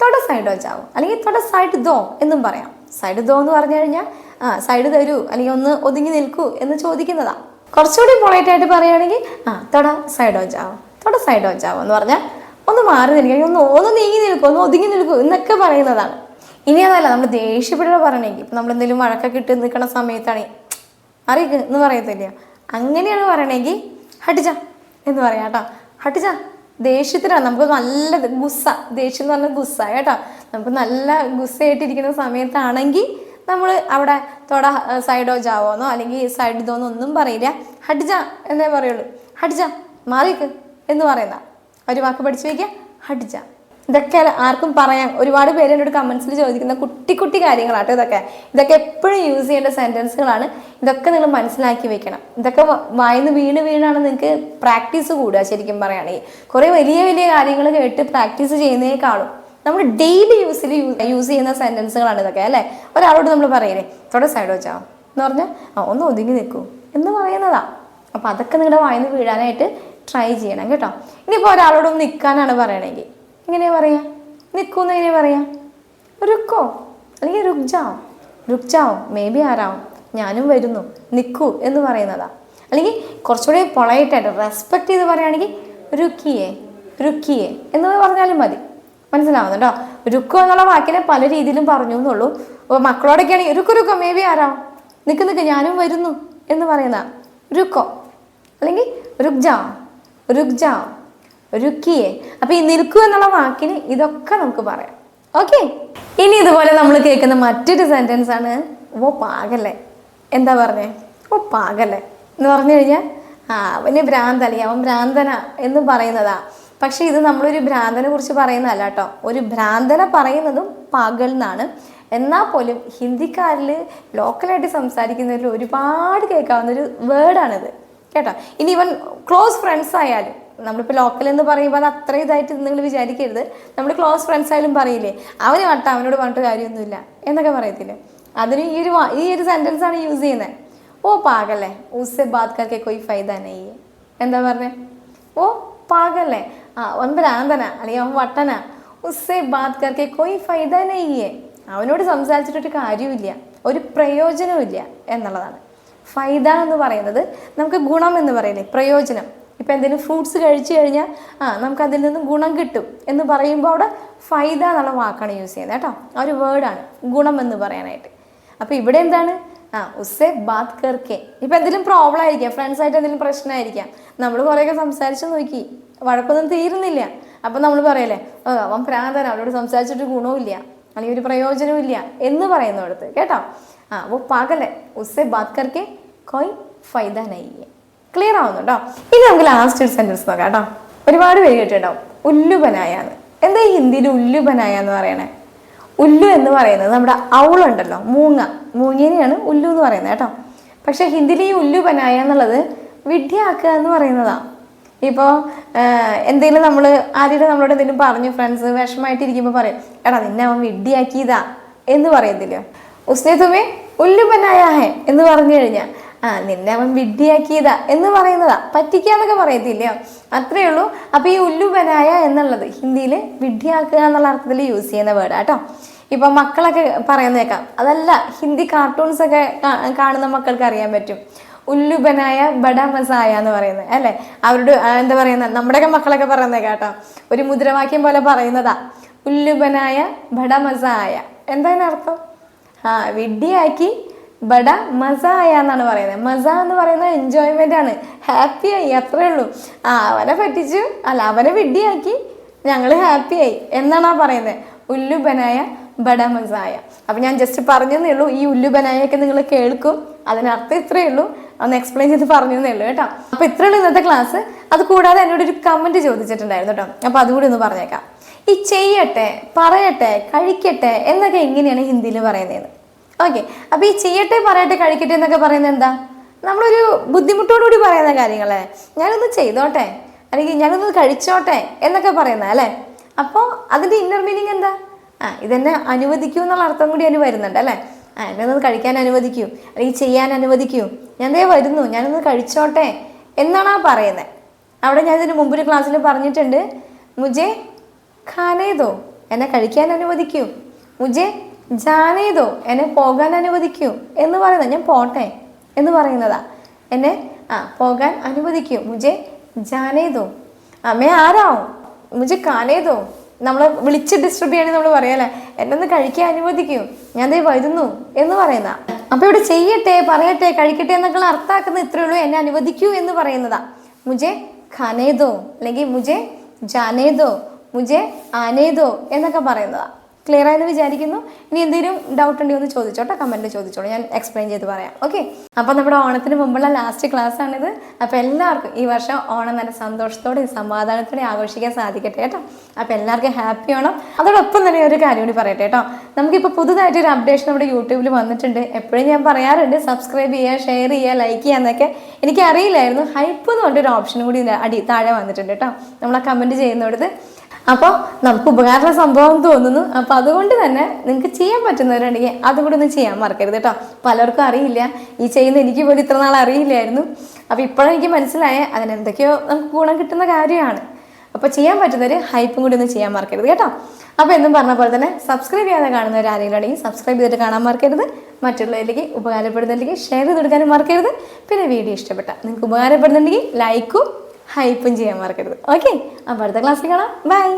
തൊട സൈഡ് വെച്ചാവും അല്ലെങ്കിൽ തൊട സൈഡ് ദോ എന്നും പറയാം. സൈഡ് ദോ എന്ന് പറഞ്ഞു കഴിഞ്ഞാൽ ആ സൈഡ് തരൂ അല്ലെങ്കിൽ ഒന്ന് ഒതുങ്ങി നിൽക്കൂ എന്ന് ചോദിക്കുന്നതാ. കുറച്ചുകൂടി പൊളൈറ്റ് ആയിട്ട് പറയുകയാണെങ്കിൽ ആ തൊട സൈഡ് വെച്ചാവും തൊട സൈഡ് വെച്ചാവും എന്ന് പറഞ്ഞാൽ ഒന്ന് മാറി നിൽക്കുക. ഒന്ന് ഒന്ന് നീങ്ങി നിൽക്കൂ ഒന്ന് ഒതുങ്ങി നിൽക്കൂ എന്നൊക്കെ പറയുന്നതാണ്. ഇനി അതല്ല നമ്മൾ ദേഷ്യപ്പെടുക പറയണമെങ്കിൽ നമ്മൾ എന്തെങ്കിലും വഴക്കൊക്കെ ഇട്ട് നിൽക്കുന്ന സമയത്താണ് അറിയിക്കുക എന്ന് പറയത്തില്ല. അങ്ങനെയാണ് പറയണമെങ്കിൽ ഹട്ടിജ എന്ന് പറയാം കേട്ടോ. ഹട്ടിജ ദേഷ്യത്തിനാണ് നമുക്ക് നല്ല ഗുസ്സ ദേഷ്യം എന്ന് പറഞ്ഞാൽ ഗുസ്സ കേട്ടോ. നമുക്ക് നല്ല ഗുസ്സയായിട്ടിരിക്കുന്ന സമയത്താണെങ്കിൽ നമ്മൾ അവിടെ തൊട സൈഡോ ജാവോന്നോ അല്ലെങ്കിൽ സൈഡ് ഇതോന്നോ ഒന്നും പറയില്ല. ഹട്ടിജ എന്നേ പറയുള്ളൂ. ഹട്ടിജ മാറിക്ക് എന്ന് പറയുന്ന. ഒരു വാക്ക് പഠിച്ചു വയ്ക്കുക ഹട്ടിജ ഇതൊക്കെ ആർക്കും പറയാൻ ഒരുപാട് പേര് എന്നോട് കമൻസിൽ ചോദിക്കുന്ന കുട്ടി കുട്ടി കാര്യങ്ങളാട്ടോ ഇതൊക്കെ. ഇതൊക്കെ എപ്പോഴും യൂസ് ചെയ്യേണ്ട സെന്റൻസുകളാണ് ഇതൊക്കെ നിങ്ങൾ മനസ്സിലാക്കി വെക്കണം. ഇതൊക്കെ വായന്ന് വീണ് വീണാണ് നിങ്ങൾക്ക് പ്രാക്ടീസ് കൂടുക ശരിക്കും പറയുകയാണെങ്കിൽ കുറേ വലിയ വലിയ കാര്യങ്ങൾ കേട്ട് പ്രാക്ടീസ് ചെയ്യുന്നതിനേക്കാളും നമ്മൾ ഡെയിലി യൂസിൽ യൂസ് ചെയ്യുന്ന സെന്റൻസുകളാണ് ഇതൊക്കെ അല്ലേ? ഒരാളോട് നമ്മൾ പറയില്ലേ തൊടെ സൈഡ് വെച്ചാ? എന്ന് പറഞ്ഞാൽ ആ ഒന്ന് ഒതുങ്ങി നിൽക്കൂ എന്ന് പറയുന്നതാ. അപ്പോൾ അതൊക്കെ നിങ്ങളുടെ വായിന്ന് വീഴാനായിട്ട് ട്രൈ ചെയ്യണം കേട്ടോ. ഇനിയിപ്പോൾ ഒരാളോട് നിൽക്കാനാണ് പറയണമെങ്കിൽ എങ്ങനെയാ പറയാ. നിൽക്കൂന്ന് എങ്ങനെയാ പറയാ. രുക്കോ? അല്ലെങ്കിൽ രുക്ജാവും. രുക്ജാവും മേ ബി ആരാവും. ഞാനും വരുന്നു. നിൽക്കൂ എന്ന് പറയുന്നതാ. അല്ലെങ്കിൽ കുറച്ചുകൂടി പൊളൈറ്റായിട്ട് റെസ്പെക്ട് ചെയ്ത് പറയുകയാണെങ്കിൽ രുക്കിയേ രുക്കിയേ എന്ന് പറഞ്ഞാലും മതി. മനസ്സിലാവുന്നുണ്ടോ? രുക്കു എന്നുള്ള വാക്കിനെ പല രീതിയിലും പറഞ്ഞു എന്നുള്ളൂ. അപ്പോൾ മക്കളോടൊക്കെ ആണെങ്കിൽ രുക്കു രുക്കോ മേ ബി ആരാവും? നിൽക്ക് നിൽക്ക് ഞാനും വരുന്നു എന്ന് പറയുന്ന രുക്കോ? അല്ലെങ്കിൽ രുക്ജാവും. രുക്ജാവ്. രുക്കിയെ അപ്പൊ ഈ നിൽക്കൂ എന്നുള്ള വാക്കിന് ഇതൊക്കെ നമുക്ക് പറയാം. ഓക്കെ ഇനി ഇതുപോലെ നമ്മൾ കേൾക്കുന്ന മറ്റൊരു സെന്റൻസ് ആണ് ഓ പാകല്ലേ എന്താ പറഞ്ഞേ? ഓ പാകല്ലേ എന്ന് പറഞ്ഞു കഴിഞ്ഞാൽ ആ അവന് ഭ്രാന്തല്ലേ? അവൻ ഭ്രാന്തന എന്ന് പറയുന്നതാ. പക്ഷെ ഇത് നമ്മളൊരു ഭ്രാന്തനെ കുറിച്ച് പറയുന്നതല്ല കേട്ടോ. ഒരു ഭ്രാന്തനെ പറയുന്നതും പാഗൽ എന്നാണ്. എന്നാൽ പോലും ഹിന്ദിക്കാരിൽ ലോക്കലായിട്ട് സംസാരിക്കുന്നതിൽ ഒരുപാട് കേൾക്കാവുന്ന ഒരു വേർഡാണിത് കേട്ടോ? ഇനി ഇവൻ ക്ലോസ് ഫ്രണ്ട്സ് ആയാലും നമ്മളിപ്പോൾ ലോക്കൽ എന്ന് പറയുമ്പോൾ അത് അത്ര ഇതായിട്ട് നിങ്ങൾ വിചാരിക്കരുത്. നമ്മൾ ക്ലോസ് ഫ്രണ്ട്സ് ആയാലും പറയില്ലേ അവന് വട്ട അവനോട് പറഞ്ഞിട്ട് കാര്യമൊന്നുമില്ല എന്നൊക്കെ പറയത്തില്ലേ? അതിന് ഈ ഒരു ഈ ഒരു സെന്റൻസ് ആണ് യൂസ് ചെയ്യുന്നത് ഓ പാകല്ലേ ഉസ്സെ ബാത് കർക്കെ കൊയ് ഫൈദ നെയ്യേ എന്താ പറഞ്ഞേ? ഓ പാകല്ലേ ആ അവൻ ഭ്രാന്തന അല്ലെങ്കിൽ അവൻ വട്ടന. ഉസ്സെ ബാത് കർക്കെ കൊയ് ഫൈദ നെയ്യേ അവനോട് സംസാരിച്ചിട്ടൊരു കാര്യമില്ല ഒരു പ്രയോജനവും എന്നുള്ളതാണ്. ഫൈദ എന്ന് പറയുന്നത് നമുക്ക് ഗുണം എന്ന് പറയില്ലേ പ്രയോജനം. ഇപ്പം എന്തെങ്കിലും ഫ്രൂട്ട്സ് കഴിച്ചു കഴിഞ്ഞാൽ ആ നമുക്ക് അതിൽ നിന്ന് ഗുണം കിട്ടും എന്ന് പറയുമ്പോൾ അവിടെ ഫൈദ എന്നുള്ള വാക്കാണ് യൂസ് ചെയ്യുന്നത് കേട്ടോ. ആ ഒരു വേർഡാണ് ഗുണം എന്ന് പറയാനായിട്ട്. അപ്പോൾ ഇവിടെ എന്താണ്? ആ ഉസ്സെ ബാത് കർക്കെ. ഇപ്പം എന്തെങ്കിലും പ്രോബ്ലം ആയിരിക്കാം ഫ്രണ്ട്സായിട്ട് എന്തെങ്കിലും പ്രശ്നമായിരിക്കാം. നമ്മൾ കുറേയൊക്കെ സംസാരിച്ച് നോക്കി വഴക്കൊന്നും തീരുന്നില്ല. അപ്പം നമ്മൾ പറയല്ലേ "ഓ, അവൻ പ്രാന്തന അവനോട് സംസാരിച്ചിട്ട് ഗുണവുമില്ല അല്ലെങ്കിൽ ഒരു പ്രയോജനവും ഇല്ല എന്ന് പറയുന്നിടത്ത് കേട്ടോ. ആ അപ്പോൾ പകലെ ഉസ്സെ ബാത് കർക്കെ കോയ് ഫൈദ നയ്യേ ക്ലിയർ ആവുന്നുണ്ടോ? ഇനി നമുക്ക് ലാസ്റ്റ് ഒരു സെന്റൻസ് നോക്കാം കേട്ടോ. ഒരുപാട് പേര് കേട്ടിട്ടുണ്ടാവും. ഉല്ലുപനായാന്ന്. എന്താ ഹിന്ദിയിൽ ഉല്ലുപനായ എന്ന് പറയണേ? ഉല്ലു എന്ന് പറയുന്നത് നമ്മുടെ ഔളുണ്ടല്ലോ മൂങ്ങ. മൂങ്ങേനെയാണ് ഉല്ലു എന്ന് പറയുന്നത് കേട്ടോ. പക്ഷെ ഹിന്ദിയിൽ ഈ ഉല്ലുബനായ എന്നുള്ളത് വിഡ്ഢിയാക്കുക എന്ന് പറയുന്നതാണ് ഇപ്പോൾ എന്തെങ്കിലും നമ്മൾ ആദ്യം നമ്മളോട് എന്തെങ്കിലും പറഞ്ഞു ഫ്രണ്ട്സ് വിഷമായിട്ടിരിക്കുമ്പോൾ പറയും എടാ നിന്നെ അവൻ വിഡ്ഢിയാക്കിയതാ എന്ന് പറയത്തില്ല? ഉസ്നെ തുമേ ഉല്ലുബനായ ഹേ എന്ന് പറഞ്ഞു കഴിഞ്ഞാൽ ആ നിന്നെ അവൻ വിഡ്ഢിയാക്കിയതാ എന്ന് പറയുന്നതാ. പറ്റിക്കാന്നൊക്കെ പറയത്തില്ലയോ അത്രേ ഉള്ളൂ. അപ്പൊ ഈ ഉല്ലുബനായ എന്നുള്ളത് ഹിന്ദിയിൽ വിഡ്ഢിയാക്കുക എന്നുള്ള അർത്ഥത്തിൽ യൂസ് ചെയ്യുന്ന വേർഡാ കേട്ടോ ഇപ്പൊ മക്കളൊക്കെ പറയുന്നേക്കാം. അതല്ല ഹിന്ദി കാർട്ടൂൺസ് ഒക്കെ കാണുന്ന മക്കൾക്ക് അറിയാൻ പറ്റും. ഉല്ലുബനായ ബഡ മസായ എന്ന് പറയുന്നത് അല്ലേ? അവരുടെ എന്താ പറയുന്ന? നമ്മുടെയൊക്കെ മക്കളൊക്കെ പറയുന്നേ കേട്ടോ ഒരു മുദ്രാവാക്യം പോലെ പറയുന്നതാ. ഉല്ലുബനായ ബഡ മസായ എന്താ അർത്ഥം ആ വിഡ്ഢിയാക്കി ബഡ മസ ആയ എന്നാണ് പറയുന്നത്. മസ എന്ന് പറയുന്നത് എൻജോയ്മെന്റ് ആണ്. ഹാപ്പി ആയി അത്രേ ഉള്ളൂ. ആ അവനെ പറ്റിച്ചു അല്ല അവനെ വിഡ്ഡിയാക്കി ഞങ്ങൾ ഹാപ്പി ആയി. എന്നാണ് ആ പറയുന്നത്? ഉല്ലുബനായ ബട മസായ. അപ്പൊ ഞാൻ ജസ്റ്റ് പറഞ്ഞതേ ഉള്ളൂ. ഈ ഉല്ലുബനായൊക്കെ നിങ്ങൾ കേൾക്കും. അതിനർത്ഥം ഇത്രയേ ഉള്ളൂ. ഒന്ന് എക്സ്പ്ലെയിൻ ചെയ്ത് പറഞ്ഞതേ ഉള്ളൂ കേട്ടോ. അപ്പൊ ഇത്രയേ ഉള്ളൂ ഇന്നത്തെ ക്ലാസ് അത് കൂടാതെ എന്നോട് ഒരു കമന്റ് ചോദിച്ചിട്ടുണ്ടായിരുന്നു കേട്ടോ. അപ്പൊ അതുകൂടി ഒന്ന് പറഞ്ഞേക്കാം. ഈ ചെയ്യട്ടെ പറയട്ടെ കഴിക്കട്ടെ എന്നൊക്കെ എങ്ങനെയാണ് ഹിന്ദിയിൽ പറയുന്നത്? ഓക്കെ. അപ്പൊ ഈ ചെയ്യട്ടെ പറയട്ടെ കഴിക്കട്ടെ എന്നൊക്കെ പറയുന്നത് എന്താ? നമ്മളൊരു ബുദ്ധിമുട്ടോടുകൂടി പറയുന്ന കാര്യങ്ങളെ. ഞാനൊന്ന് ചെയ്തോട്ടെ. അല്ലെങ്കിൽ ഞാനൊന്ന് കഴിച്ചോട്ടെ എന്നൊക്കെ പറയുന്ന അല്ലേ? അപ്പോൾ അതിന്റെ ഇന്നർ മീനിങ് എന്താ? ആ ഇതെന്നെ അനുവദിക്കൂ എന്നുള്ള അർത്ഥം കൂടി അതിന് വരുന്നുണ്ട് അല്ലേ? ആ എന്നെ ഒന്ന് കഴിക്കാൻ അനുവദിക്കൂ. അല്ലെങ്കിൽ ചെയ്യാൻ അനുവദിക്കൂ. ഞാൻ ദേ വരുന്നു. ഞാനൊന്ന് കഴിച്ചോട്ടെ എന്നാണ് ആ പറയുന്നത് അവിടെ ഞാൻ ഇതിന് മുമ്പൊരു ക്ലാസ്സിൽ പറഞ്ഞിട്ടുണ്ട്. മുജെ ഖാനേതോ എന്നെ കഴിക്കാൻ അനുവദിക്കൂ. മുജെ ജാനേതോ എന്നെ പോകാൻ അനുവദിക്കൂ എന്ന് പറയുന്നത് ഞാൻ പോട്ടെ എന്ന് പറയുന്നതാ. എന്നെ ആ പോകാൻ അനുവദിക്കൂ. മുജെ ജാനേതോ. അമ്മേ ആരാവും? മുജെ കാനേതോ. നമ്മളെ വിളിച്ച് ഡിസ്റ്റർബ് ചെയ്യണമെങ്കിൽ നമ്മൾ പറയല്ലേ എന്നെ ഒന്ന് കഴിക്കാൻ അനുവദിക്കൂ. ഞാൻ ദേ വരുന്നു എന്ന് പറയുന്ന അപ്പൊ ഇവിടെ ചെയ്യട്ടെ പറയട്ടെ കഴിക്കട്ടെ എന്നൊക്കെ അർത്ഥാക്കുന്ന ഇത്രയേ ഉള്ളൂ. എന്നെ അനുവദിക്കൂ എന്ന് പറയുന്നതാ. മുജെ ഖനേതോ അല്ലെങ്കിൽ മുജെ ജാനേതോ മുജെ ആനേതോ എന്നൊക്കെ പറയുന്നതാ. ക്ലിയർ ആയെന്ന് വിചാരിക്കുന്നു. ഇനി എന്തെങ്കിലും ഡൗട്ട് ഉണ്ടെങ്കിൽ ഒന്ന് ചോദിച്ചോട്ടെ കമന്റിൽ ചോദിച്ചോളൂ. ഞാൻ എക്സ്പ്ലെയിൻ ചെയ്ത് പറയാം. ഓക്കെ അപ്പോൾ നമ്മുടെ ഓണത്തിന് മുമ്പുള്ള ലാസ്റ്റ് ക്ലാസ് ആണിത്. അപ്പോൾ എല്ലാവർക്കും ഈ വർഷം ഓണം നല്ല സന്തോഷത്തോടെ സമാധാനത്തോടെ ആഘോഷിക്കാൻ സാധിക്കട്ടെ കേട്ടോ. അപ്പോൾ എല്ലാവർക്കും ഹാപ്പി ഓണം. അതോടൊപ്പം തന്നെ ഒരു കാര്യം കൂടി പറയട്ടെ കേട്ടോ. നമുക്കിപ്പോൾ പുതുതായിട്ട് ഒരു അപ്ഡേഷൻ നമ്മുടെ യൂട്യൂബിൽ വന്നിട്ടുണ്ട്. എപ്പോഴും ഞാൻ പറയാറുണ്ട് സബ്സ്ക്രൈബ് ചെയ്യുക ഷെയർ ചെയ്യുക ലൈക്ക് ചെയ്യുക എന്നൊക്കെ. എനിക്ക് അറിയില്ലായിരുന്നു ഹൈപ്പ് എന്ന് പറഞ്ഞൊരു ഓപ്ഷൻ കൂടി അടി താഴെ വന്നിട്ടുണ്ട് കേട്ടോ. നമ്മളെ കമന്റ് ചെയ്യുന്നിടത്ത്. അപ്പോൾ നമുക്ക് ഉപകാരമുള്ള സംഭവം തോന്നുന്നു. അപ്പോൾ അതുകൊണ്ട് തന്നെ നിങ്ങൾക്ക് ചെയ്യാൻ പറ്റുന്നവരുണ്ടെങ്കിൽ അതുകൂടെ ഒന്ന് ചെയ്യാൻ മറക്കരുത് കേട്ടോ. പലർക്കും അറിയില്ല. ഈ ചെയ്യുന്ന എനിക്ക് പോലും ഇത്ര നാൾ അറിയില്ലായിരുന്നു. അപ്പോൾ ഇപ്പോഴെനിക്ക് മനസ്സിലായ അതിനെന്തൊക്കെയോ നമുക്ക് ഗുണം കിട്ടുന്ന കാര്യമാണ്. അപ്പോൾ ചെയ്യാൻ പറ്റുന്നവർ ഹൈപ്പും കൂടി ഒന്ന് ചെയ്യാൻ മറക്കരുത് കേട്ടോ. അപ്പോൾ എന്നും പറഞ്ഞ പോലെ തന്നെ സബ്സ്ക്രൈബ് ചെയ്യാതെ കാണുന്നവർ ആരെങ്കിലും സബ്സ്ക്രൈബ് ചെയ്തിട്ട് കാണാൻ മറക്കരുത്. മറ്റുള്ളവരിലേക്ക് ഉപകാരപ്പെടുന്നുണ്ടെങ്കിൽ ഷെയർ ചെയ്ത് കൊടുക്കാനും മറക്കരുത്. പിന്നെ വീഡിയോ ഇഷ്ടപ്പെട്ട നിങ്ങൾക്ക് ഉപകാരപ്പെടുന്നുണ്ടെങ്കിൽ ലൈക്കും ഹൈപ്പും ചെയ്യാൻ മറക്കരുത്. ഓക്കെ അപ്പോൾ അടുത്ത ക്ലാസ്സിൽ കാണാം. ബൈ